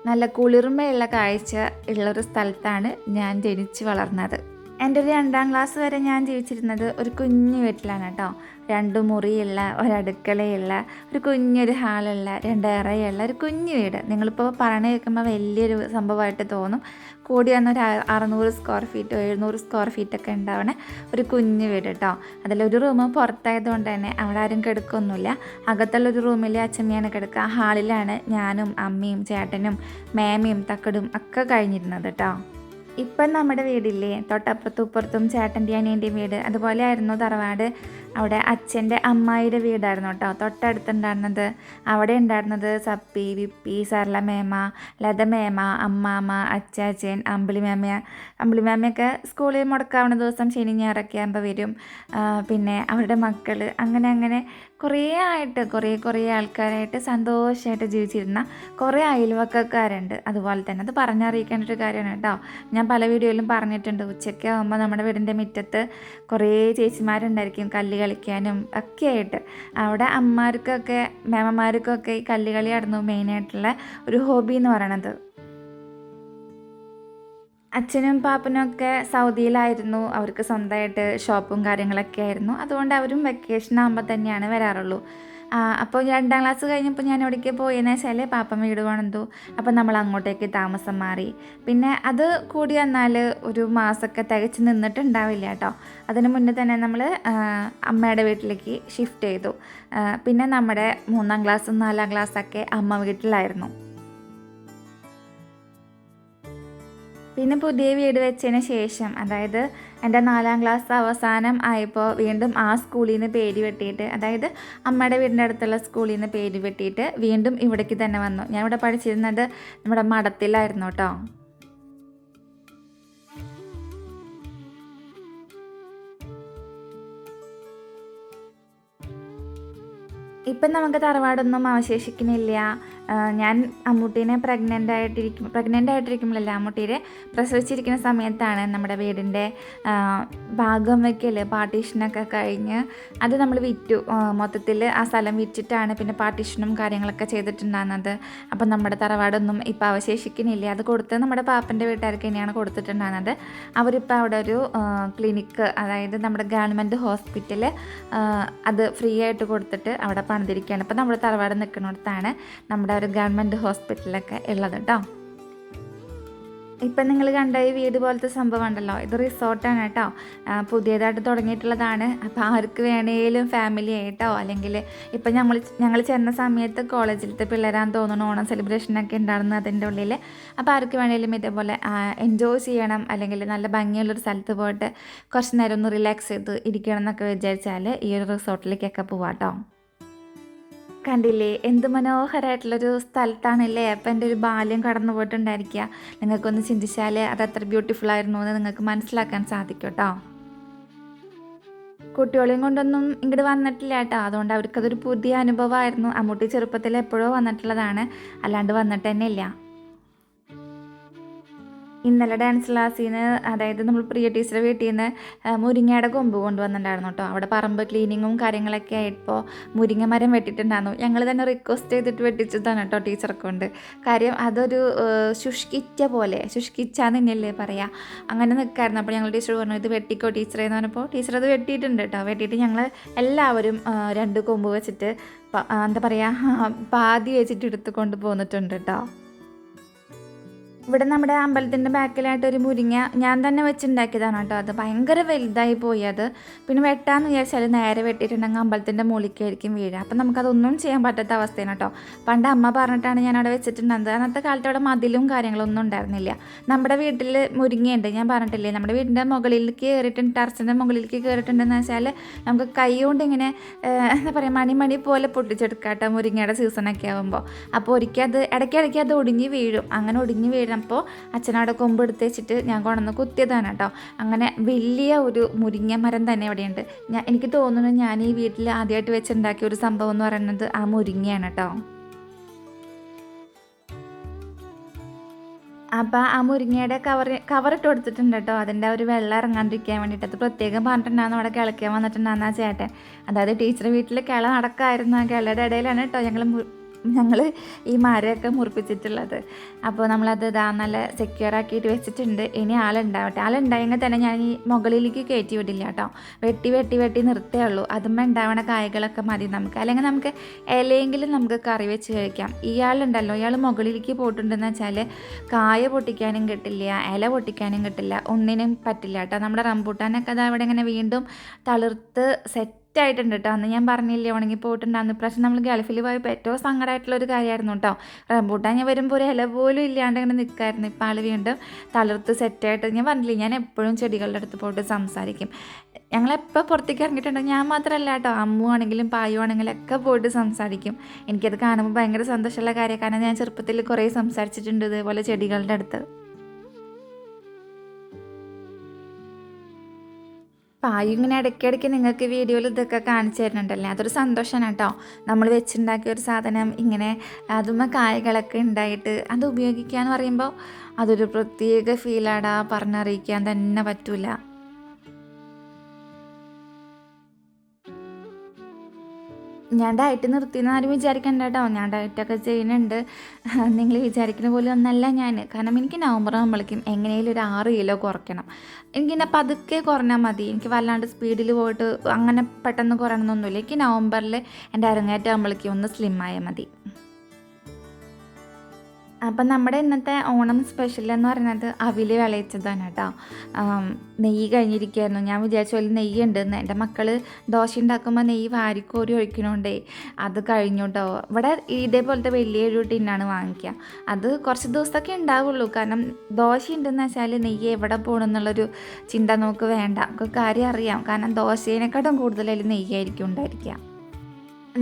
നല്ല കുളിർമയുള്ള കാഴ്ച ഉള്ളൊരു സ്ഥലത്താണ് ഞാൻ ജനിച്ച് വളർന്നത്. എന്റെ ഒരു രണ്ടാം ക്ലാസ് വരെ ഞാൻ ജീവിച്ചിരുന്നത് ഒരു കുഞ്ഞു വീട്ടിലാണ് കേട്ടോ. രണ്ട് മുറിയുള്ള ഒരടുക്കളയുള്ള ഒരു കുഞ്ഞൊരു ഹാളുള്ള രണ്ട് ഇറയുള്ള ഒരു കുഞ്ഞു വീട്. നിങ്ങളിപ്പോൾ പറഞ്ഞു കേൾക്കുമ്പോൾ വലിയൊരു സംഭവമായിട്ട് തോന്നും. കൂടി വന്ന ഒരു അറുന്നൂറ് സ്ക്വയർ ഫീറ്റ് എഴുന്നൂറ് സ്ക്വയർ ഫീറ്റൊക്കെ ഉണ്ടാവണ ഒരു കുഞ്ഞു വീട് കേട്ടോ. അതിലൊരു റൂം പുറത്തായതുകൊണ്ട് തന്നെ അവിടെ ആരും കിടക്കൊന്നുമില്ല. അകത്തുള്ള ഒരു റൂമിൽ അച്ഛമ്മയാണ് കിടക്കുക. ഹാളിലാണ് ഞാനും അമ്മയും ചേട്ടനും മേമയും തക്കടും ഒക്കെ കഴിഞ്ഞിരുന്നത് കേട്ടോ. ഇപ്പം നമ്മുടെ വീടില്ലേ? തൊട്ടപ്പുറത്തും ഇപ്പുറത്തും ചേട്ടന്റെ അനിയന്റെയും വീട്. അതുപോലെ ആയിരുന്നു തറവാട്. അവിടെ അമ്മായിയുടെ വീടായിരുന്നു കേട്ടോ. തൊട്ടടുത്തുണ്ടായിരുന്നത്. അവിടെ ഉണ്ടായിരുന്നത് സപ്പി വിപ്പി സർല മേമ ലത മേമ അമ്മാമ്മ അച്ചാച്ചൻ അമ്പിളി മേമ. അമ്പിളി മേമയൊക്കെ സ്കൂളിൽ മുടക്കാവുന്ന ദിവസം ശനി ഞായറൊക്കെ ആകുമ്പോൾ വരും. പിന്നെ അവരുടെ മക്കൾ അങ്ങനെ അങ്ങനെ കുറേ ആയിട്ട് കുറേ കുറേ ആൾക്കാരായിട്ട് സന്തോഷമായിട്ട് ജീവിച്ചിരുന്ന കുറേ അയൽവക്കക്കാരുണ്ട്. അതുപോലെ തന്നെ അത് പറഞ്ഞറിയിക്കേണ്ട ഒരു കാര്യമാണ് കേട്ടോ. ഞാൻ പല വീഡിയോയിലും പറഞ്ഞിട്ടുണ്ട്. ഉച്ചയ്ക്ക് ആകുമ്പോൾ നമ്മുടെ വീടിന്റെ മുറ്റത്ത് കുറേ ചേച്ചിമാരുണ്ടായിരിക്കും. കല്ല് കളിക്കാനും ഒക്കെ ആയിട്ട് അവിടെ അമ്മമാർക്കൊക്കെ മേമമാർക്കൊക്കെ ഈ കല്ലുകളിയായിരുന്നു മെയിനായിട്ടുള്ള ഒരു ഹോബി എന്ന് പറയണത്. അച്ഛനും പാപ്പനും ഒക്കെ സൗദിയിലായിരുന്നു. അവർക്ക് സ്വന്തമായിട്ട് ഷോപ്പും കാര്യങ്ങളൊക്കെ ആയിരുന്നു. അതുകൊണ്ട് അവരും വെക്കേഷൻ ആകുമ്പോൾ തന്നെയാണ് വരാറുള്ളൂ. അപ്പോൾ രണ്ടാം ക്ലാസ് കഴിഞ്ഞപ്പോൾ ഞാൻ എവിടേക്ക് പോയെന്ന് വെച്ചാൽ പാപ്പൻ വീട് പണിതു അപ്പോൾ നമ്മൾ അങ്ങോട്ടേക്ക് താമസം മാറി. പിന്നെ അത് കൂടി വന്നാൽ ഒരു മാസമൊക്കെ തികച്ച് നിന്നിട്ടുണ്ടാവില്ല കേട്ടോ അതിന് മുന്നേ തന്നെ നമ്മൾ അമ്മയുടെ വീട്ടിലേക്ക് ഷിഫ്റ്റ് ചെയ്തു. പിന്നെ നമ്മുടെ മൂന്നാം ക്ലാസ്സും നാലാം ക്ലാസ്സൊക്കെ അമ്മ വീട്ടിലായിരുന്നു. പിന്നെ പുതിയ വീട് വെച്ചതിന് ശേഷം അതായത് എന്റെ നാലാം ക്ലാസ് അവസാനം ആയപ്പോൾ വീണ്ടും ആ സ്കൂളിൽ നിന്ന് പേര് വെട്ടിയിട്ട് അതായത് അമ്മയുടെ വീടിന്റെ അടുത്തുള്ള സ്കൂളിൽ നിന്ന് പേര് വെട്ടിയിട്ട് വീണ്ടും ഇവിടേക്ക് തന്നെ വന്നു. ഞാൻ ഇവിടെ പഠിച്ചിരുന്നത് നമ്മുടെ മഠത്തിലായിരുന്നു കേട്ടോ. ഇപ്പം നമുക്ക് തറവാടൊന്നും അവശേഷിക്കുന്നില്ല. ഞാൻ അമ്മൂട്ടീനെ പ്രഗ്നന്റ് ആയിട്ടിരിക്കും പ്രഗ്നന്റ് ആയിട്ടിരിക്കുമ്പോഴല്ല അമ്മൂട്ടീരെ പ്രസവിച്ചിരിക്കുന്ന സമയത്താണ് നമ്മുടെ വീടിന്റെ ഭാഗം വയ്ക്കൽ പാർട്ടീഷനൊക്കെ കഴിഞ്ഞ് അത് നമ്മൾ വിറ്റു. മൊത്തത്തിൽ ആ സ്ഥലം വിറ്റിട്ടാണ് പിന്നെ പാർട്ടീഷനും കാര്യങ്ങളൊക്കെ ചെയ്തിട്ടുണ്ടാകുന്നത്. അപ്പം നമ്മുടെ തറവാടൊന്നും ഇപ്പോൾ അവശേഷിക്കുന്നില്ല. അത് കൊടുത്ത് നമ്മുടെ പാപ്പന്റെ വീട്ടുകാർക്ക് തന്നെയാണ് കൊടുത്തിട്ടുണ്ടാകുന്നത്. അവരിപ്പോൾ അവിടെ ഒരു ക്ലിനിക്ക് അതായത് നമ്മുടെ ഗവൺമെന്റ് ഹോസ്പിറ്റൽ അത് ഫ്രീ ആയിട്ട് കൊടുത്തിട്ട് അവിടെ പണിതിരിക്കുകയാണ്. ഇപ്പം നമ്മുടെ തറവാട് നിൽക്കുന്നിടത്താണ് നമ്മുടെ ഒരു ഗവൺമെന്റ് ഹോസ്പിറ്റലൊക്കെ ഉള്ളത് കേട്ടോ ഇപ്പം നിങ്ങൾ കണ്ട ഈ വീട് പോലത്തെ സംഭവം ഉണ്ടല്ലോ. ഇത് റിസോർട്ടാണ് കേട്ടോ. പുതിയതായിട്ട് തുടങ്ങിയിട്ടുള്ളതാണ്. അപ്പോൾ ആർക്ക് വേണേലും ഫാമിലി ആയിട്ടോ അല്ലെങ്കിൽ ഇപ്പം ഞങ്ങൾ ഞങ്ങൾ ചെന്ന സമയത്ത് കോളേജിലത്തെ പിള്ളേരാന്ന് തോന്നുന്നു ഓണം സെലിബ്രേഷനൊക്കെ ഉണ്ടായിരുന്നു അതിന്റെ ഉള്ളിൽ. അപ്പോൾ ആർക്ക് വേണേലും ഇതേപോലെ എൻജോയ് ചെയ്യണം അല്ലെങ്കിൽ നല്ല ഭംഗിയുള്ളൊരു സ്ഥലത്ത് പോയിട്ട് കുറച്ച് നേരം ഒന്ന് റിലാക്സ് ചെയ്ത് ഇരിക്കണം എന്നൊക്കെ വിചാരിച്ചാൽ ഈ ഒരു റിസോർട്ടിലേക്കൊക്കെ പോവാം കേട്ടോ കണ്ടില്ലേ? എന്ത് മനോഹരമായിട്ടുള്ളൊരു സ്ഥലത്താണല്ലേ? അപ്പം എന്റെ ഒരു ബാല്യം കടന്നു പോയിട്ടുണ്ടായിരിക്കുക. നിങ്ങൾക്കൊന്ന് ചിന്തിച്ചാൽ അത് അത്ര ബ്യൂട്ടിഫുൾ ആയിരുന്നു എന്ന് നിങ്ങൾക്ക് മനസ്സിലാക്കാൻ സാധിക്കും കേട്ടോ കുട്ടികളെയും കൊണ്ടൊന്നും ഇങ്ങോട്ട് വന്നിട്ടില്ല കേട്ടോ അതുകൊണ്ട് അവർക്കതൊരു പുതിയ അനുഭവമായിരുന്നു. അമ്മൂട്ടി ചെറുപ്പത്തിൽ എപ്പോഴോ വന്നിട്ടുള്ളതാണ്. അല്ലാണ്ട് വന്നിട്ട് തന്നെ ഇല്ല ഇന്നലെ ഡാൻസ് ക്ലാസ്സിൽ നിന്ന് അതായത് നമ്മൾ പ്രിയ ടീച്ചറെ വീട്ടിൽ നിന്ന് മുരിങ്ങയുടെ കൊമ്പ് കൊണ്ടുവന്നിട്ടുണ്ടായിരുന്നു കേട്ടോ. അവിടെ പറമ്പ് ക്ലീനിങ്ങും കാര്യങ്ങളൊക്കെ ആയപ്പോൾ മുരിങ്ങ മരം വെട്ടിയിട്ടുണ്ടായിരുന്നു. ഞങ്ങൾ തന്നെ റിക്വസ്റ്റ് ചെയ്തിട്ട് വെട്ടിച്ചതാണ് കേട്ടോ ടീച്ചറെ കൊണ്ട്. കാര്യം അതൊരു ശുഷ്കിച്ച പോലെ ശുഷ്കിച്ച തന്നെയല്ലേ പറയാം. അങ്ങനെ നിൽക്കായിരുന്നു അപ്പോൾ ഞങ്ങൾ ടീച്ചർ പറഞ്ഞു ഇത് വെട്ടിക്കോ ടീച്ചറെ എന്ന് പറഞ്ഞപ്പോൾ ടീച്ചർ അത് വെട്ടിയിട്ടുണ്ട് കേട്ടോ. വെട്ടിയിട്ട് ഞങ്ങൾ എല്ലാവരും രണ്ട് കൊമ്പ് വെച്ചിട്ട് എന്താ പറയുക പാതി വെച്ചിട്ട് എടുത്ത് കൊണ്ട് പോന്നിട്ടുണ്ട് കേട്ടോ. ഇവിടെ നമ്മുടെ അമ്പലത്തിന്റെ ബാക്കിലായിട്ട് ഒരു മുരിങ്ങ ഞാൻ തന്നെ വെച്ചുണ്ടാക്കിയതാണ് കേട്ടോ. അത് ഭയങ്കര വലുതായി പോയി അത്. പിന്നെ വെട്ടാന്ന് വിചാരിച്ചാൽ നേരെ വെട്ടിയിട്ടുണ്ടെങ്കിൽ അമ്പലത്തിന്റെ മൂളിക്കായിരിക്കും വീഴുക അപ്പം നമുക്കതൊന്നും ചെയ്യാൻ പറ്റാത്ത അവസ്ഥയാണ് കേട്ടോ. പണ്ട് അമ്മ പറഞ്ഞിട്ടാണ് ഞാൻ അവിടെ വെച്ചിട്ടുണ്ടായിരുന്നത് അന്നത്തെ കാലത്ത് അവിടെ മതിലും കാര്യങ്ങളൊന്നും ഉണ്ടായിരുന്നില്ല. നമ്മുടെ വീട്ടിൽ മുരിങ്ങയുണ്ട്. ഞാൻ പറഞ്ഞിട്ടില്ലേ നമ്മുടെ വീടിന്റെ മുകളിലേക്ക് കയറിയിട്ടുണ്ട് ടെറസിന്റെ മുകളിലേക്ക് കയറിയിട്ടുണ്ടെന്ന് വെച്ചാൽ നമുക്ക് കൈ കൊണ്ട് ഇങ്ങനെ എന്താ പറയുക മണിമണി പോലെ പൊട്ടിച്ചെടുക്കാം കേട്ടോ മുരിങ്ങയുടെ സീസണൊക്കെ ആകുമ്പോൾ അപ്പോൾ ഒരിക്കൽ അത് ഇടയ്ക്കിടയ്ക്ക് അത് ഒടിഞ്ഞ് വീഴും. അങ്ങനെ ഒടിഞ്ഞ് പറഞ്ഞപ്പോൾ അച്ഛനവിടെ കൊമ്പ് എടുത്ത് വെച്ചിട്ട് ഞാൻ കൊണ്ടുവന്ന് കുത്തിയതാണ് കേട്ടോ. അങ്ങനെ വലിയ ഒരു മുരിങ്ങ മരം തന്നെ ഇവിടെയുണ്ട്. ഞാൻ എനിക്ക് തോന്നുന്നു ഞാൻ ഈ വീട്ടിൽ ആദ്യമായിട്ട് വെച്ചുണ്ടാക്കിയ ഒരു സംഭവം എന്ന് പറയുന്നത് ആ മുരിങ്ങയാണ് കേട്ടോ. അപ്പോൾ ആ മുരിങ്ങയുടെ കവർ കവറിട്ട് കൊടുത്തിട്ടുണ്ട് കേട്ടോ. അതിന്റെ ഒരു വെള്ളം ഇറങ്ങാണ്ടിരിക്കാൻ വേണ്ടിയിട്ട്. അത് പ്രത്യേകം പറഞ്ഞിട്ടുണ്ടാകുന്ന അവിടെ കിളയ്ക്കാൻ വന്നിട്ടുണ്ടാകുന്ന ചേട്ടൻ. അതായത് ടീച്ചർ വീട്ടിൽ കിള നടക്കായിരുന്നു ആ കിളയുടെ ഇടയിലാണ് കേട്ടോ ഞങ്ങൾ ഞങ്ങൾ ഈ മരമൊക്കെ മുറിപ്പിച്ചിട്ടുള്ളത്. അപ്പോൾ നമ്മളത് ഇതാ നല്ല സെക്യൂർ ആക്കിയിട്ട് വെച്ചിട്ടുണ്ട്. ഇനി ആളുണ്ടാവട്ടെ ആളുണ്ടായെങ്കിൽ തന്നെ ഞാൻ ഈ മുകളിലേക്ക് കയറ്റി വിടില്ല കേട്ടോ. വെട്ടി വെട്ടി വെട്ടി നിർത്തേ ഉള്ളൂ. അതുമ്മ ഉണ്ടാവണ കായകളൊക്കെ മതി നമുക്ക്. അല്ലെങ്കിൽ നമുക്ക് ഇലയെങ്കിലും നമുക്ക് കറി വെച്ച് കഴിക്കാം. ഇയാളുണ്ടല്ലോ ഇയാൾ മുകളിലേക്ക് പോയിട്ടുണ്ടെന്ന് വെച്ചാൽ കായ പൊട്ടിക്കാനും കിട്ടില്ല ഇല പൊട്ടിക്കാനും കിട്ടില്ല ഒന്നിനും പറ്റില്ല കേട്ടോ. നമ്മുടെ റംബൂട്ടാനൊക്കെ അത് അവിടെ ഇങ്ങനെ വീണ്ടും തളിർത്ത് സെറ്റ് ആയിട്ടുണ്ട് കേട്ടോ. അന്ന് ഞാൻ പറഞ്ഞില്ലേ ഉണങ്ങി പോയിട്ടുണ്ടായിരുന്നു പ്രശ്നം നമ്മൾ ഗൾഫിൽ പോയപ്പോൾ ഏറ്റവും സങ്കടമായിട്ടുള്ള ഒരു കാര്യമായിരുന്നു കേട്ടോ. റംബൂട്ടാൻ ഞാൻ വരുമ്പോൾ ഒരു ഇല പോലും ഇല്ലാണ്ട് ഇങ്ങനെ നിൽക്കായിരുന്നു ഇപ്പോൾ ആൾ വീണ്ടും തളർത്ത് സെറ്റായിട്ട് ഞാൻ പറഞ്ഞില്ലേ ഞാൻ എപ്പോഴും ചെടികളുടെ അടുത്ത് പോയിട്ട് സംസാരിക്കും. ഞങ്ങളെപ്പോൾ പുറത്തേക്ക് ഇറങ്ങിയിട്ടുണ്ടെങ്കിൽ ഞാൻ മാത്രമല്ല കേട്ടോ. അമ്മു ആണെങ്കിലും പായു ആണെങ്കിലും ഒക്കെ പോയിട്ട് സംസാരിക്കും. എനിക്കത് കാണുമ്പോൾ ഭയങ്കര സന്തോഷമുള്ള കാര്യം കാരണം ഞാൻ ചെറുപ്പത്തിൽ കുറേ സംസാരിച്ചിട്ടുണ്ട് ഇതേപോലെ ചെടികളുടെ അടുത്ത്. പായു ഇങ്ങനെ ഇടയ്ക്കിടയ്ക്ക് നിങ്ങൾക്ക് വീഡിയോയിൽ ഇതൊക്കെ കാണിച്ചു തരുന്നുണ്ടല്ലേ? അതൊരു സന്തോഷമാണ് കേട്ടോ. നമ്മൾ വെച്ചുണ്ടാക്കിയ ഒരു സാധനം ഇങ്ങനെ അതുമ്മ കായകളൊക്കെ ഉണ്ടായിട്ട് അത് ഉപയോഗിക്കുക എന്ന് പറയുമ്പോൾ അതൊരു പ്രത്യേക ഫീലാടാ പറഞ്ഞറിയിക്കാൻ തന്നെ പറ്റൂല. ഞാൻ ഡയറ്റ് നിർത്തിയെന്ന് ആരും വിചാരിക്കണ്ട കേട്ടോ ഞാൻ ഡയറ്റൊക്കെ ചെയ്യുന്നുണ്ട്. നിങ്ങൾ വിചാരിക്കുന്ന പോലെ ഒന്നല്ല ഞാൻ. കാരണം എനിക്ക് നവംബർ ആകുമ്പോഴേക്കും എങ്ങനെയും ഒരു ആറ് കിലോ കുറയ്ക്കണം. എനിക്കിന്നെ പതുക്കെ കുറഞ്ഞാൽ മതി. എനിക്ക് വല്ലാണ്ട് സ്പീഡിൽ പോയിട്ട് അങ്ങനെ പെട്ടെന്ന് കുറയണമെന്നൊന്നുമില്ല എനിക്ക് നവംബറിൽ എന്റെ അരങ്ങേറ്റം ആകുമ്പോഴേക്കും ഒന്ന് സ്ലിം ആയാൽ മതി. അപ്പം നമ്മുടെ ഇന്നത്തെ ഓണം സ്പെഷ്യൽ എന്ന് പറയുന്നത് അവിൽ വിളയിച്ചതാണ് കേട്ടോ. നെയ്യ് കഴിഞ്ഞിരിക്കുകയായിരുന്നു. ഞാൻ വിചാരിച്ചു അതിൽ നെയ്യ് ഉണ്ടെന്ന്. എന്റെ മക്കൾ ദോശ ഉണ്ടാക്കുമ്പോൾ നെയ്യ് വാരിക്കോരി ഒഴിക്കണോണ്ടേ അത് കഴിഞ്ഞു കേട്ടോ. ഇവിടെ ഇതേപോലത്തെ വലിയൊരു ടിന്നാണ് വാങ്ങിക്കുക. അത് കുറച്ച് ദിവസമൊക്കെ ഉണ്ടാവുള്ളൂ. കാരണം ദോശ ഉണ്ടെന്ന് വെച്ചാൽ നെയ്യ് എവിടെ പോകണം എന്നുള്ളൊരു ചിന്ത നമുക്ക് വേണ്ട. നമുക്ക് കാര്യം അറിയാം. കാരണം ദോശേനെക്കാട്ടും കൂടുതൽ നെയ്യായിരിക്കും ഉണ്ടായിരിക്കുക.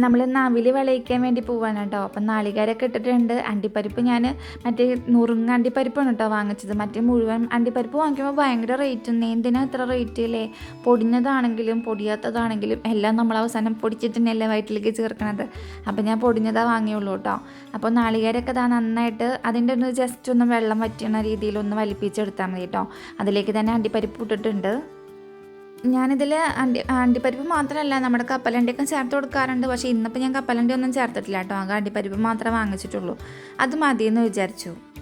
നമ്മൾ നവിൽ വിളയിക്കാൻ വേണ്ടി പോവാണ് കേട്ടോ അപ്പം നാളികേരൊക്കെ ഇട്ടിട്ടുണ്ട്. അണ്ടിപ്പരിപ്പ് ഞാൻ മറ്റേ നുറുങ്ങ അണ്ടിപ്പരിപ്പാണ് കേട്ടോ വാങ്ങിച്ചത്. മറ്റേ മുഴുവൻ അണ്ടിപ്പരിപ്പ് വാങ്ങിക്കുമ്പോൾ ഭയങ്കര റേറ്റ് എന്തിനാ ഇത്ര റേറ്റ് അല്ലേ പൊടിഞ്ഞതാണെങ്കിലും പൊടിയാത്തതാണെങ്കിലും എല്ലാം നമ്മൾ അവസാനം പൊടിച്ചിട്ട് തന്നെയല്ലേ വയറ്റിലേക്ക് ചേർക്കണത്. അപ്പം ഞാൻ പൊടിഞ്ഞതാ വാങ്ങിയുള്ളൂ കേട്ടോ അപ്പോൾ നാളികേരൊക്കെ ഇതാ നന്നായിട്ട് അതിന്റെ ഒന്ന് ജസ്റ്റ് ഒന്ന് വെള്ളം വറ്റുന്ന രീതിയിൽ ഒന്ന് വലിപ്പിച്ചെടുത്താൽ മതി കേട്ടോ അതിലേക്ക് തന്നെ അണ്ടിപ്പരിപ്പ് ഇട്ടിട്ടുണ്ട്. ഞാനിതിൽ അണ്ടി അണ്ടിപ്പരിപ്പ് മാത്രമല്ല നമ്മുടെ കപ്പലണ്ടിയൊക്കെ ചേർത്ത് കൊടുക്കാറുണ്ട്. പക്ഷേ ഇന്നിപ്പോൾ ഞാൻ കപ്പലണ്ടി ഒന്നും ചേർത്തിട്ടില്ല കേട്ടോ. ആകെ അണ്ടിപ്പരിപ്പ് മാത്രമേ വാങ്ങിച്ചിട്ടുള്ളൂ. അത് മതിയെന്ന് വിചാരിച്ചു.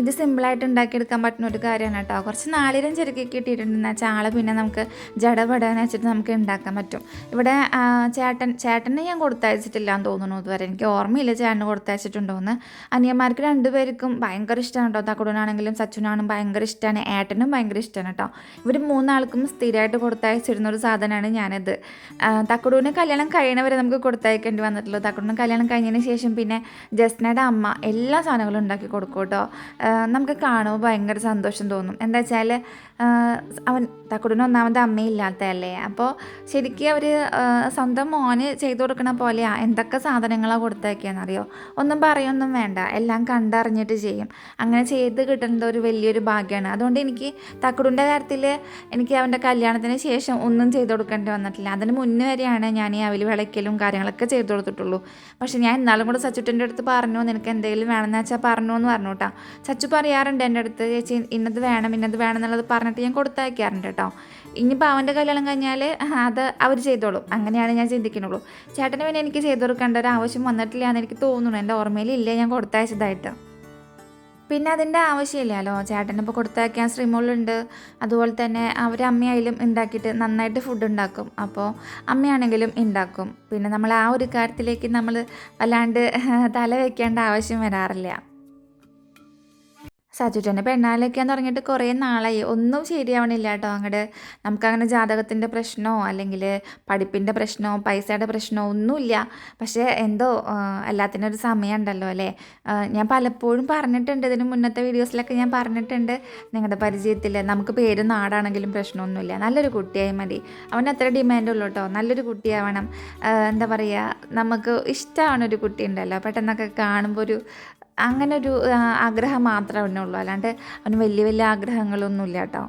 ഇത് സിമ്പിളായിട്ട് ഉണ്ടാക്കിയെടുക്കാൻ പറ്റുന്ന ഒരു കാര്യമാണ് കേട്ടോ. കുറച്ച് നാളിരം കിട്ടിയിട്ടുണ്ടെന്ന് വെച്ചാൽ ആളെ പിന്നെ നമുക്ക് ജടപടാന്ന് വെച്ചിട്ട് നമുക്ക് ഉണ്ടാക്കാൻ പറ്റും. ഇവിടെ ചേട്ടൻ ചേട്ടനെ ഞാൻ കൊടുത്തയച്ചിട്ടില്ല എന്ന് തോന്നുന്നു ഇതുവരെ. എനിക്ക് ഓർമ്മയില്ല ചേട്ടന് കൊടുത്തയച്ചിട്ടുണ്ടോയെന്ന് അനിയന്മാർക്ക് രണ്ടുപേർക്കും ഭയങ്കര ഇഷ്ടമാണ് കേട്ടോ. തക്കുടനാണെങ്കിലും സച്ചുനാണും ഭയങ്കര ഇഷ്ടമാണ് ഏട്ടനും ഭയങ്കര ഇഷ്ടമാണ് കേട്ടോ. ഇവർ മൂന്നാൾക്കും സ്ഥിരമായിട്ട് കൊടുത്തയച്ചിരുന്ന ഒരു സാധനമാണ് ഞാനിത്. തക്കുടൂന് കല്യാണം കഴിയണവരെ നമുക്ക് കൊടുത്തയക്കേണ്ടി വന്നിട്ടുള്ളൂ തക്കുടൂന് കല്യാണം കഴിഞ്ഞതിന് ശേഷം പിന്നെ ജസ്നയുടെ അമ്മ എല്ലാ സാധനങ്ങളും ഉണ്ടാക്കി കൊടുക്കും കേട്ടോ. നമുക്ക് കാണുമ്പോൾ ഭയങ്കര സന്തോഷം തോന്നും. എന്താ വെച്ചാൽ അവൻ തക്കുടിന് ഒന്നാമത് അമ്മയില്ലാത്തതല്ലേ? അപ്പോൾ ശരിക്കും അവർ സ്വന്തം മോന് ചെയ്തു കൊടുക്കണ പോലെയാ. എന്തൊക്കെ സാധനങ്ങളാണ് കൊടുത്തേക്കെന്നറിയോ? ഒന്നും പറയൊന്നും വേണ്ട. എല്ലാം കണ്ടറിഞ്ഞിട്ട് ചെയ്യും. അങ്ങനെ ചെയ്ത് കിട്ടുന്നത് ഒരു വലിയൊരു ഭാഗ്യമാണ് അതുകൊണ്ട് എനിക്ക് തക്കുടിന്റെ കാര്യത്തിൽ എനിക്ക് അവന്റെ കല്യാണത്തിന് ശേഷം ഒന്നും ചെയ്തു കൊടുക്കേണ്ടി വന്നിട്ടില്ല. അതിന് മുന്നേ വരെയാണ് ഞാൻ ഈ അവൽ വിളയ്ക്കലും കാര്യങ്ങളൊക്കെ ചെയ്തു കൊടുത്തിട്ടുള്ളൂ. പക്ഷേ ഞാൻ എന്നാലും കൂടെ സച്ചുട്ടിന്റെ അടുത്ത് പറഞ്ഞു നിനക്ക് എന്തെങ്കിലും വേണമെന്ന് വെച്ചാൽ പറഞ്ഞു എന്ന് പറഞ്ഞു കേട്ടോ സച്ചു പറയാറുണ്ട് എന്റെ അടുത്ത് ചേച്ചി ഇന്നത് വേണം ഇന്നത് വേണം എന്നുള്ളത് പറഞ്ഞിട്ട് ഞാൻ കൊടുത്തയക്കാറുണ്ട് കേട്ടോ. ഇനിയിപ്പോൾ അവന്റെ കല്യാണം കഴിഞ്ഞാൽ അത് അവർ ചെയ്തോളും. അങ്ങനെയാണ് ഞാൻ ചിന്തിക്കുന്നുള്ളൂ ചേട്ടന് പിന്നെ എനിക്ക് ചെയ്തു കൊടുക്കേണ്ട ഒരു ആവശ്യം വന്നിട്ടില്ല എന്ന് എനിക്ക് തോന്നുന്നു. എന്റെ ഓർമ്മയിലില്ല ഞാൻ കൊടുത്തയച്ചതായിട്ട്. പിന്നെ അതിന്റെ ആവശ്യമില്ലല്ലോ. ചേട്ടനിപ്പോൾ കൊടുത്തയക്കാൻ ശ്രീമോളുണ്ട്. അതുപോലെ തന്നെ അവർ അമ്മയായാലും ഉണ്ടാക്കിയിട്ട് നന്നായിട്ട് ഫുഡ് ഉണ്ടാക്കും. അപ്പോൾ അമ്മയാണെങ്കിലും ഉണ്ടാക്കും. പിന്നെ നമ്മൾ ആ ഒരു കാര്യത്തിലേക്ക് നമ്മൾ വല്ലാണ്ട് തല വയ്ക്കേണ്ട ആവശ്യം വരാറില്ല. സച്ചുട്ടന്റെ പെണ്ണാലൊക്കെയാന്ന് തുടങ്ങിയിട്ട് കുറേ നാളായി. ഒന്നും ശരിയാവണില്ല കേട്ടോ. അങ്ങോട്ട് നമുക്കങ്ങനെ ജാതകത്തിന്റെ പ്രശ്നമോ അല്ലെങ്കിൽ പഠിപ്പിന്റെ പ്രശ്നമോ പൈസയുടെ പ്രശ്നമോ ഒന്നുമില്ല. പക്ഷേ എന്തോ എല്ലാത്തിനൊരു സമയമുണ്ടല്ലോ അല്ലേ? ഞാൻ പലപ്പോഴും പറഞ്ഞിട്ടുണ്ട്. ഇതിന് മുന്നത്തെ വീഡിയോസിലൊക്കെ ഞാൻ പറഞ്ഞിട്ടുണ്ട്. നിങ്ങളുടെ പരിചയത്തിൽ നമുക്ക് പേര് നാടാണെങ്കിലും പ്രശ്നമൊന്നുമില്ല. നല്ലൊരു കുട്ടിയായി മതി. അവൻ അത്ര ഡിമാൻഡുള്ളൂ കേട്ടോ. നല്ലൊരു കുട്ടിയാവണം. എന്താ പറയുക നമുക്ക് ഇഷ്ടമാണ് ഒരു കുട്ടി ഉണ്ടല്ലോ. പെട്ടെന്നൊക്കെ കാണുമ്പോൾ ഒരു അങ്ങനെ ഒരു ആഗ്രഹം മാത്രമേ അവനുള്ളൂ അല്ലാണ്ട് അവന് വലിയ വലിയ ആഗ്രഹങ്ങളൊന്നുമില്ല കേട്ടോ.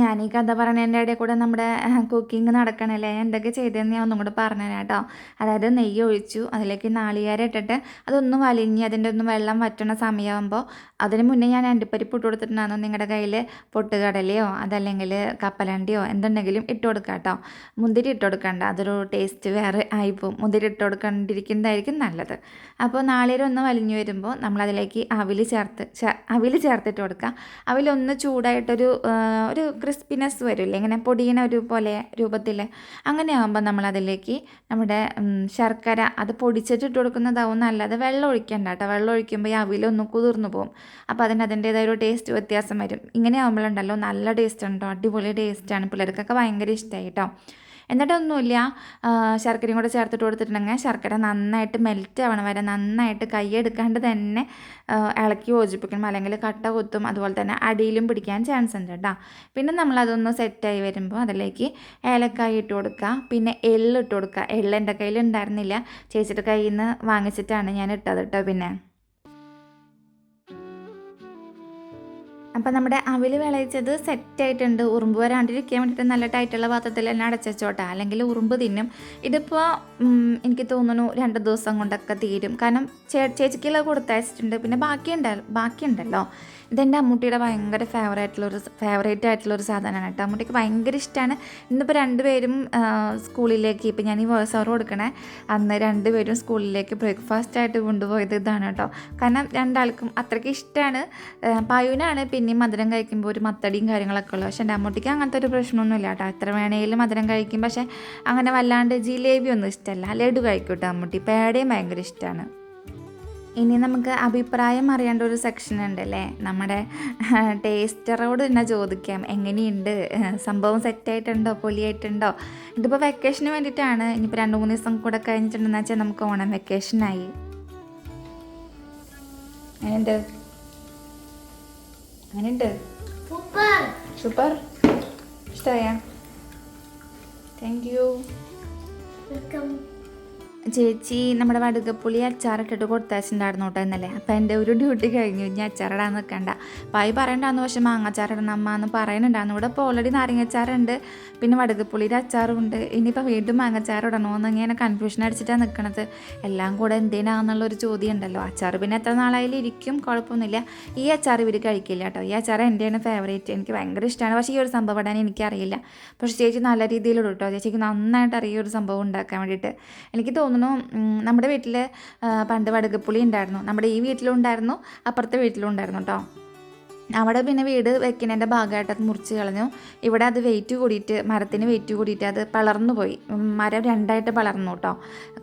ഞാൻ ഈ കഥ പറഞ്ഞതിന്റെ ഇടയിൽ കൂടെ നമ്മുടെ കുക്കിംഗ് നടക്കണല്ലേ? എന്തൊക്കെ ചെയ്തതെന്ന് ഞാൻ ഒന്നും കൂടെ പറഞ്ഞുതരാം കേട്ടോ. അതായത് നെയ്യ് ഒഴിച്ചു അതിലേക്ക് നാളികേരം ഇട്ടിട്ട് അതൊന്ന് വലിഞ്ഞ് അതിന്റെ ഒന്ന് വെള്ളം വറ്റണ സമയമാകുമ്പോൾ അതിന് മുന്നേ ഞാൻ അണ്ടിപ്പരിപ്പ് ഇട്ട് കൊടുത്തിട്ടുണ്ടായിരുന്നു. നിങ്ങളുടെ കയ്യിൽ പൊട്ടുകടലയോ അതല്ലെങ്കിൽ കപ്പലണ്ടിയോ എന്തുണ്ടെങ്കിലും ഇട്ട് കൊടുക്കുക കേട്ടോ. മുന്തിരി ഇട്ട് കൊടുക്കണ്ട അതൊരു ടേസ്റ്റ് വേറെ ആയിപ്പോവും മുന്തിരി ഇട്ട് കൊടുക്കാണ്ടിരിക്കുന്നതായിരിക്കും നല്ലത്. അപ്പോൾ നാളികേരം ഒന്ന് വലിഞ്ഞു വരുമ്പോൾ നമ്മളതിലേക്ക് അവിൽ ചേർത്ത് അവിൽ ചേർത്തിട്ട് കൊടുക്കുക അവിലൊന്ന് ചൂടായിട്ടൊരു ഒരു ക്രിസ്പിനെസ് വരില്ലേ? ഇങ്ങനെ പൊടിയണ ഒരു പോലെ രൂപത്തിൽ അങ്ങനെ ആകുമ്പോൾ നമ്മളതിലേക്ക് നമ്മുടെ ശർക്കര അത് പൊടിച്ചിട്ട് ഇട്ട് കൊടുക്കുന്നതാവും നല്ലത്. വെള്ളം ഒഴിക്കണ്ട കേട്ടോ വെള്ളം ഒഴിക്കുമ്പോൾ ഈ അവിലൊന്ന് കുതിർന്നു പോകും അപ്പോൾ അതിന് അതിന്റേതായ ഒരു ടേസ്റ്റ് വ്യത്യാസം വരും. ഇങ്ങനെ ആകുമ്പോഴുണ്ടല്ലോ നല്ല ടേസ്റ്റ് ഉണ്ടോ? അടിപൊളി ടേസ്റ്റാണ് പിള്ളേർക്കൊക്കെ ഭയങ്കര ഇഷ്ടമായി കേട്ടോ എന്നിട്ടൊന്നുമില്ല. ശർക്കരയും കൂടെ ചേർത്തിട്ട് കൊടുത്തിട്ടുണ്ടെങ്കിൽ ശർക്കര നന്നായിട്ട് മെൽറ്റ് ആവണം വരെ. നന്നായിട്ട് കൈയെടുക്കാണ്ട് തന്നെ ഇളക്കി യോജിപ്പിക്കണം. അല്ലെങ്കിൽ കട്ട കുത്തും. അതുപോലെ തന്നെ അടിയിലും പിടിക്കാൻ ചാൻസ് ഉണ്ട് കേട്ടോ. പിന്നെ നമ്മളതൊന്ന് സെറ്റായി വരുമ്പോൾ അതിലേക്ക് ഏലക്കായ ഇട്ട് കൊടുക്കുക. പിന്നെ എള്ള് ഇട്ട് കൊടുക്കുക. എള്ള് എന്റെ കയ്യിൽ ഉണ്ടായിരുന്നില്ല. ചേച്ചിയുടെ കയ്യിൽ നിന്ന് വാങ്ങിച്ചിട്ടാണ് ഞാൻ ഇട്ടത് കേട്ടോ പിന്നെ. അപ്പം നമ്മുടെ അവിൽ വിളയിച്ചത് സെറ്റായിട്ടുണ്ട് ഉറുമ്പ് വരാണ്ടിരിക്കാൻ വേണ്ടിയിട്ട് നല്ല ടൈറ്റുള്ള പാത്രത്തിൽ തന്നെ അടച്ചോട്ടെ അല്ലെങ്കിൽ ഉറുമ്പ് തിന്നും. ഇതിപ്പോൾ എനിക്ക് തോന്നുന്നു രണ്ട് ദിവസം കൊണ്ടൊക്കെ തീരും. കാരണം ചേച്ചിക്കുള്ള കൊടുത്തയച്ചിട്ടുണ്ട്. പിന്നെ ബാക്കിയുണ്ടല്ലോ ബാക്കിയുണ്ടല്ലോ. ഇതെന്റെ അമ്മൂട്ടിയുടെ ഭയങ്കര ഫേവറേറ്റ് ആയിട്ടുള്ളൊരു ഫേവറേറ്റ് ആയിട്ടുള്ളൊരു സാധനമാണ് കേട്ടോ. അമ്മൂട്ടിക്ക് ഭയങ്കര ഇഷ്ടമാണ് ഇന്നിപ്പോൾ രണ്ടുപേരും സ്കൂളിലേക്ക് ഇപ്പം ഞാൻ ഈ വോയിസ് ഓവർ കൊടുക്കണേ. അന്ന് രണ്ടുപേരും സ്കൂളിലേക്ക് ബ്രേക്ക്ഫാസ്റ്റ് ആയിട്ട് കൊണ്ടുപോയത് ഇതാണ് കേട്ടോ. കാരണം രണ്ടാൾക്കും അത്രയ്ക്ക് ഇഷ്ടമാണ് പയുനാണ് പിന്നെയും മധുരം കഴിക്കുമ്പോൾ ഒരു മത്തടിയും കാര്യങ്ങളൊക്കെ ഉള്ളു. പക്ഷേ എന്റെ അമ്മൂട്ടിക്ക് അങ്ങനത്തെ ഒരു പ്രശ്നമൊന്നുമില്ല കേട്ടോ. എത്ര വേണേലും മധുരം കഴിക്കും. പക്ഷേ അങ്ങനെ വല്ലാണ്ട് ജിലേബി ഒന്നും ഇഷ്ടമല്ല. ലഡു കഴിക്കും കേട്ടോ അമ്മൂട്ടി. പേടയും ഭയങ്കര ഇഷ്ടമാണ് ഇനി നമുക്ക് അഭിപ്രായം അറിയേണ്ട ഒരു സെക്ഷൻ ഉണ്ട് ഉണ്ടല്ലേ? നമ്മുടെ ടേസ്റ്ററോട് തന്നെ ചോദിക്കാം. എങ്ങനെയുണ്ട്? സംഭവം സെറ്റായിട്ടുണ്ടോ പൊളിയായിട്ടുണ്ടോ? ഇതിപ്പോൾ വെക്കേഷന് വേണ്ടിയിട്ടാണ്. ഇനിയിപ്പോൾ രണ്ട് മൂന്ന് ദിവസം കൂടെ കഴിഞ്ഞിട്ടുണ്ടെന്ന് വെച്ചാൽ നമുക്ക് ഓണം വെക്കേഷനായി അങ്ങനെയുണ്ട്? അങ്ങനെയുണ്ട്? സൂപ്പർ. സൂപ്പർ. ഇഷ്ടമായ താങ്ക് യു വെൽക്കം ചേച്ചി നമ്മുടെ വടുകപ്പുളി അച്ചാറിട്ടിട്ട് കൊടുത്തയച്ചിട്ടുണ്ടായിരുന്നു കേട്ടോ എന്നല്ലേ അപ്പം എന്റെ ഒരു ഡ്യൂട്ടി കഴിഞ്ഞു. ഇനി അച്ചാറിടാൻ നിൽക്കണ്ട പായി പറയണ്ടാന്ന് പക്ഷേ മാങ്ങാച്ചാറിടണം അമ്മ എന്ന് പറയുന്നുണ്ടായിരുന്നു. ഇവിടെ ഇപ്പോൾ ഓൾറെഡി നാരങ്ങച്ചാറുണ്ട്. പിന്നെ വടുകപ്പുളിയുടെ അച്ചാറുണ്ട് ഇനിയിപ്പോൾ വീണ്ടും മാങ്ങാച്ചാറിടണോ എന്ന് ഇങ്ങനെ കൺഫ്യൂഷൻ അടിച്ചിട്ടാണ് നിൽക്കണത് എല്ലാം കൂടെ എന്തിനാണെന്നുള്ളൊരു ചോദ്യം ഉണ്ടല്ലോ അച്ചാർ പിന്നെ എത്ര നാളായാലും ഇരിക്കും കുഴപ്പമൊന്നുമില്ല. ഈ അച്ചാർ ഇവർ കഴിക്കില്ല കേട്ടോ. ഈ അച്ചാർ എന്റെയാണ് ഫേവറേറ്റ് എനിക്ക് ഭയങ്കര ഇഷ്ടമാണ് പക്ഷേ ഈ ഒരു സംഭവം ഇടാൻ എനിക്കറിയില്ല. പക്ഷേ ചേച്ചി നല്ല രീതിയിലിടും കേട്ടോ. ചേച്ചിക്ക് നന്നായിട്ട് അറിയ ഒരു സംഭവം ഉണ്ടാക്കാൻ വേണ്ടിയിട്ട്. എനിക്ക് തോന്നുന്നു ഉം, നമ്മുടെ വീട്ടിൽ പണ്ട് വടുകപ്പുളി ഉണ്ടായിരുന്നു. നമ്മുടെ ഈ വീട്ടിലും ഉണ്ടായിരുന്നു അപ്പുറത്തെ വീട്ടിലും ഉണ്ടായിരുന്നു കേട്ടോ അവിടെ പിന്നെ വീട് വെക്കുന്നതിന്റെ ഭാഗമായിട്ട് അത് മുറിച്ച് കളഞ്ഞു. ഇവിടെ അത് വെയിറ്റ് കൂടിയിട്ട് മരത്തിന് വെയിറ്റ് കൂടിയിട്ട് അത് പളർന്നു പോയി. മരം രണ്ടായിട്ട് പളർന്നു കേട്ടോ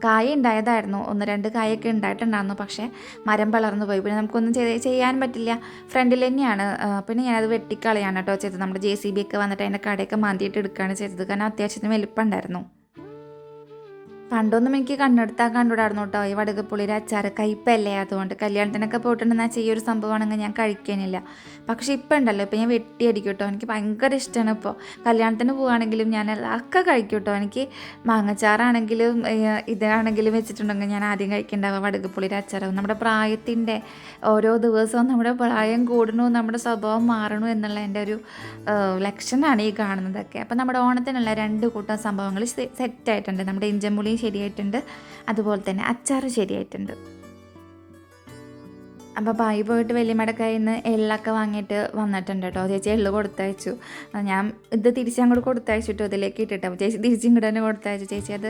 കായ ഉണ്ടായതായിരുന്നു. ഒന്ന് രണ്ട് കായൊക്കെ ഉണ്ടായിട്ടുണ്ടായിരുന്നു പക്ഷേ മരം പളർന്നു പോയി. പിന്നെ നമുക്കൊന്നും ചെയ്യാൻ പറ്റില്ല. ഫ്രണ്ടിൽ തന്നെയാണ്. പിന്നെ ഞാനത് വെട്ടിക്കളയാണ് കേട്ടോ ചെയ്തത്. നമ്മുടെ ജെ സി ബി ഒക്കെ വന്നിട്ട് അതിന്റെ കടയൊക്കെ മാന്തിയിട്ട് എടുക്കുകയാണ് ചെയ്തത്. കാരണം അത്യാവശ്യത്തിന് വലിപ്പമുണ്ടായിരുന്നു പണ്ടൊന്നും എനിക്ക് കണ്ണെടുത്താൽ കണ്ടുവിടായിരുന്നു കേട്ടോ. ഈ വടകപ്പുള്ളിയുടെ അച്ചാറ് കയ്പല്ലേ അതുകൊണ്ട് കല്യാണത്തിനൊക്കെ പോയിട്ടുണ്ടെന്ന് ചെയ്യ ഈ ഒരു സംഭവമാണെങ്കിൽ ഞാൻ കഴിക്കാനില്ല. പക്ഷെ ഇപ്പം ഉണ്ടല്ലോ ഇപ്പം ഞാൻ വെട്ടിയടിക്കും കേട്ടോ. എനിക്ക് ഭയങ്കര ഇഷ്ടമാണ് ഇപ്പോൾ. കല്യാണത്തിന് പോവുകയാണെങ്കിലും ഞാൻ ഒക്കെ കഴിക്കും കേട്ടോ. എനിക്ക് മാങ്ങച്ചാറാണെങ്കിലും ഇതാണെങ്കിലും വെച്ചിട്ടുണ്ടെങ്കിൽ ഞാൻ ആദ്യം കഴിക്കേണ്ടാവുക വടകപ്പുള്ളിയുടെ അച്ചാറാവും. നമ്മുടെ പ്രായത്തിന്റെ ഓരോ ദിവസവും നമ്മുടെ പ്രായം കൂടണു നമ്മുടെ സ്വഭാവം മാറണു എന്നുള്ള എന്റെ ഒരു ലക്ഷണമാണ് ഈ കാണുന്നതൊക്കെ. അപ്പം നമ്മുടെ ഓണത്തിനുള്ള രണ്ട് കൂട്ടം സംഭവങ്ങൾ സെറ്റായിട്ടുണ്ട് നമ്മുടെ ഇഞ്ചമ്പുളിയും ശരിയായിട്ടുണ്ട്. അതുപോലെ തന്നെ അച്ചാറ് ശരിയായിട്ടുണ്ട്. അപ്പോൾ ബായി പോയിട്ട് വലിയ കയ്യിൽ നിന്ന് എള്ളൊക്കെ വാങ്ങിയിട്ട് വന്നിട്ടുണ്ട് കേട്ടോ ചേച്ചി എള്ള് കൊടുത്തയച്ചു. ഞാൻ ഇത് തിരിച്ചങ്ങോട്ട് കൊടുത്തയച്ചു കേട്ടോ ഇതിലേക്ക് ഇട്ടിട്ട്. അപ്പോൾ ചേച്ചി തിരിച്ചിങ്ങോട്ട് തന്നെ കൊടുത്തയച്ചു. ചേച്ചി അത്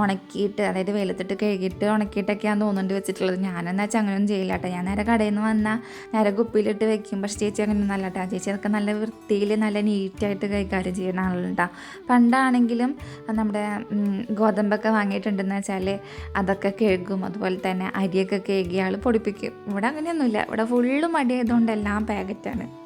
ഉണക്കിയിട്ട് അതായത് വെയിലത്തിട്ട് കഴുകിയിട്ട് ഉണക്കിയിട്ടൊക്കെയാണ് തോന്നുന്നുണ്ട് വെച്ചിട്ടുള്ളത്. ഞാനെന്ന് വെച്ചാൽ അങ്ങനെയൊന്നും ചെയ്യില്ല കേട്ടോ ഞാൻ നേരെ കടയിൽ നിന്ന് വന്നാൽ നേരെ കുപ്പിയിലിട്ട് വെക്കും. പക്ഷേ ചേച്ചി അങ്ങനെ നല്ല കേട്ടോ ചേച്ചി അതൊക്കെ നല്ല വൃത്തിയിൽ നല്ല നീറ്റായിട്ട് കൈകാര്യം ചെയ്യുന്ന ആളുണ്ടാ പണ്ടാണെങ്കിലും നമ്മുടെ ഗോതമ്പൊക്കെ വാങ്ങിയിട്ടുണ്ടെന്ന് വെച്ചാൽ അതൊക്കെ കഴുകും അതുപോലെ തന്നെ അരിയൊക്കെ ആൾ പൊടിപ്പിക്കും. ഇവിടെ അങ്ങനെയൊന്നുമില്ല. ഇവിടെ ഫുള്ള് മടിയായതുകൊണ്ട് എല്ലാം പാക്കറ്റാണ്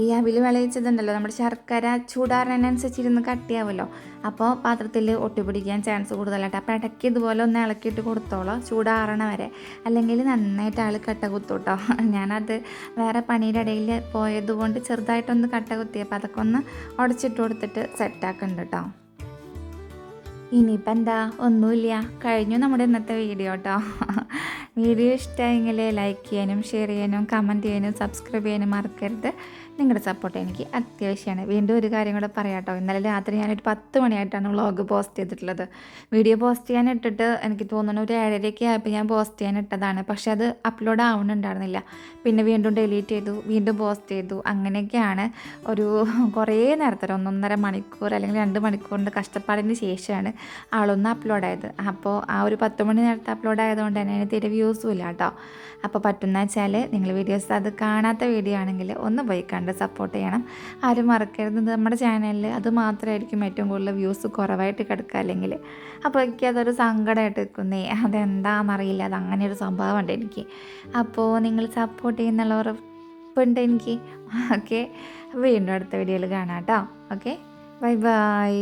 ഈ അവിൽ വിളയിച്ചതുണ്ടല്ലോ. നമ്മുടെ ശർക്കര ചൂടാറിനനുസരിച്ചിരുന്ന് കട്ടിയാവുമല്ലോ. അപ്പോൾ പാത്രത്തിൽ ഒട്ടിപ്പിടിക്കാൻ ചാൻസ് കൂടുതലായിട്ട് അപ്പോൾ ഇടയ്ക്ക് ഇതുപോലെ ഒന്ന് ഇളക്കിയിട്ട് കൊടുത്തോളൂ ചൂടാറണ വരെ. അല്ലെങ്കിൽ നന്നായിട്ട് ആൾ കട്ട കുത്തൂട്ടോ. ഞാനത് വേറെ പണിയുടെ ഇടയിൽ പോയതുകൊണ്ട് ചെറുതായിട്ടൊന്ന് കട്ട കുത്തിയപ്പോൾ അതൊക്കെ ഒന്ന് ഉടച്ചിട്ട് കൊടുത്തിട്ട് സെറ്റാക്കുന്നുണ്ട് കേട്ടോ ഇനിയിപ്പോൾ എന്താ? ഒന്നുമില്ല. കഴിഞ്ഞു നമ്മുടെ ഇന്നത്തെ വീഡിയോ കേട്ടോ വീഡിയോ ഇഷ്ടമായെങ്കിൽ ലൈക്ക് ചെയ്യാനും ഷെയർ ചെയ്യാനും കമന്റ് ചെയ്യാനും സബ്സ്ക്രൈബ് ചെയ്യാനും മറക്കരുത്. നിങ്ങളുടെ സപ്പോർട്ട് എനിക്ക് അത്യാവശ്യമാണ്. വീണ്ടും ഒരു കാര്യം കൂടെ പറയാം കേട്ടോ ഇന്നലെ രാത്രി ഞാനൊരു പത്ത് മണിയായിട്ടാണ് വ്ളോഗ് പോസ്റ്റ് ചെയ്തിട്ടുള്ളത്. വീഡിയോ പോസ്റ്റ് ചെയ്യാൻ ഇട്ടിട്ട് എനിക്ക് തോന്നുന്നു ഒരു ഏഴരയ്ക്ക് ആയപ്പോൾ ഞാൻ പോസ്റ്റ് ചെയ്യാൻ ഇട്ടതാണ്. പക്ഷേ അത് അപ്ലോഡ് ആവുന്നുണ്ടായിരുന്നില്ല പിന്നെ വീണ്ടും ഡിലീറ്റ് ചെയ്തു വീണ്ടും പോസ്റ്റ് ചെയ്തു. അങ്ങനെയൊക്കെയാണ് ഒരു കുറേ നേരത്തെ ഒന്നൊന്നര മണിക്കൂർ അല്ലെങ്കിൽ രണ്ട് മണിക്കൂറിന്റെ കഷ്ടപ്പാടിന് ശേഷമാണ് ആളൊന്ന് അപ്ലോഡായത് അപ്പോൾ ആ ഒരു പത്ത് മണി നേരത്തെ അപ്ലോഡ് ആയതുകൊണ്ട് തന്നെ അതിന് തീരെ വ്യൂസും ഇല്ല കേട്ടോ. അപ്പോൾ പറ്റുന്ന വെച്ചാൽ നിങ്ങൾ വീഡിയോസ് അത് കാണാത്ത വീഡിയോ ആണെങ്കിൽ ഒന്ന് പോയി കണ്ട് സപ്പോർട്ട് ചെയ്യണം. ആരും മറക്കരുത്. നമ്മുടെ ചാനലിൽ അത് മാത്രമായിരിക്കും ഏറ്റവും കൂടുതൽ വ്യൂസ് കുറവായിട്ട് കിടക്കുക അല്ലെങ്കിൽ അപ്പോൾ എനിക്ക് അതൊരു സങ്കടമായിട്ട് നിൽക്കുന്നേ. അതെന്താണെന്നറിയില്ല അത് അങ്ങനെ ഒരു സ്വഭാവമുണ്ട് എനിക്ക്. അപ്പോൾ നിങ്ങൾ സപ്പോർട്ട് ചെയ്യുന്നുള്ളവർ ഉണ്ട് എനിക്ക്. ഓക്കെ വീണ്ടും അടുത്ത വീഡിയോയിൽ കാണാം കേട്ടോ. Okay bye bye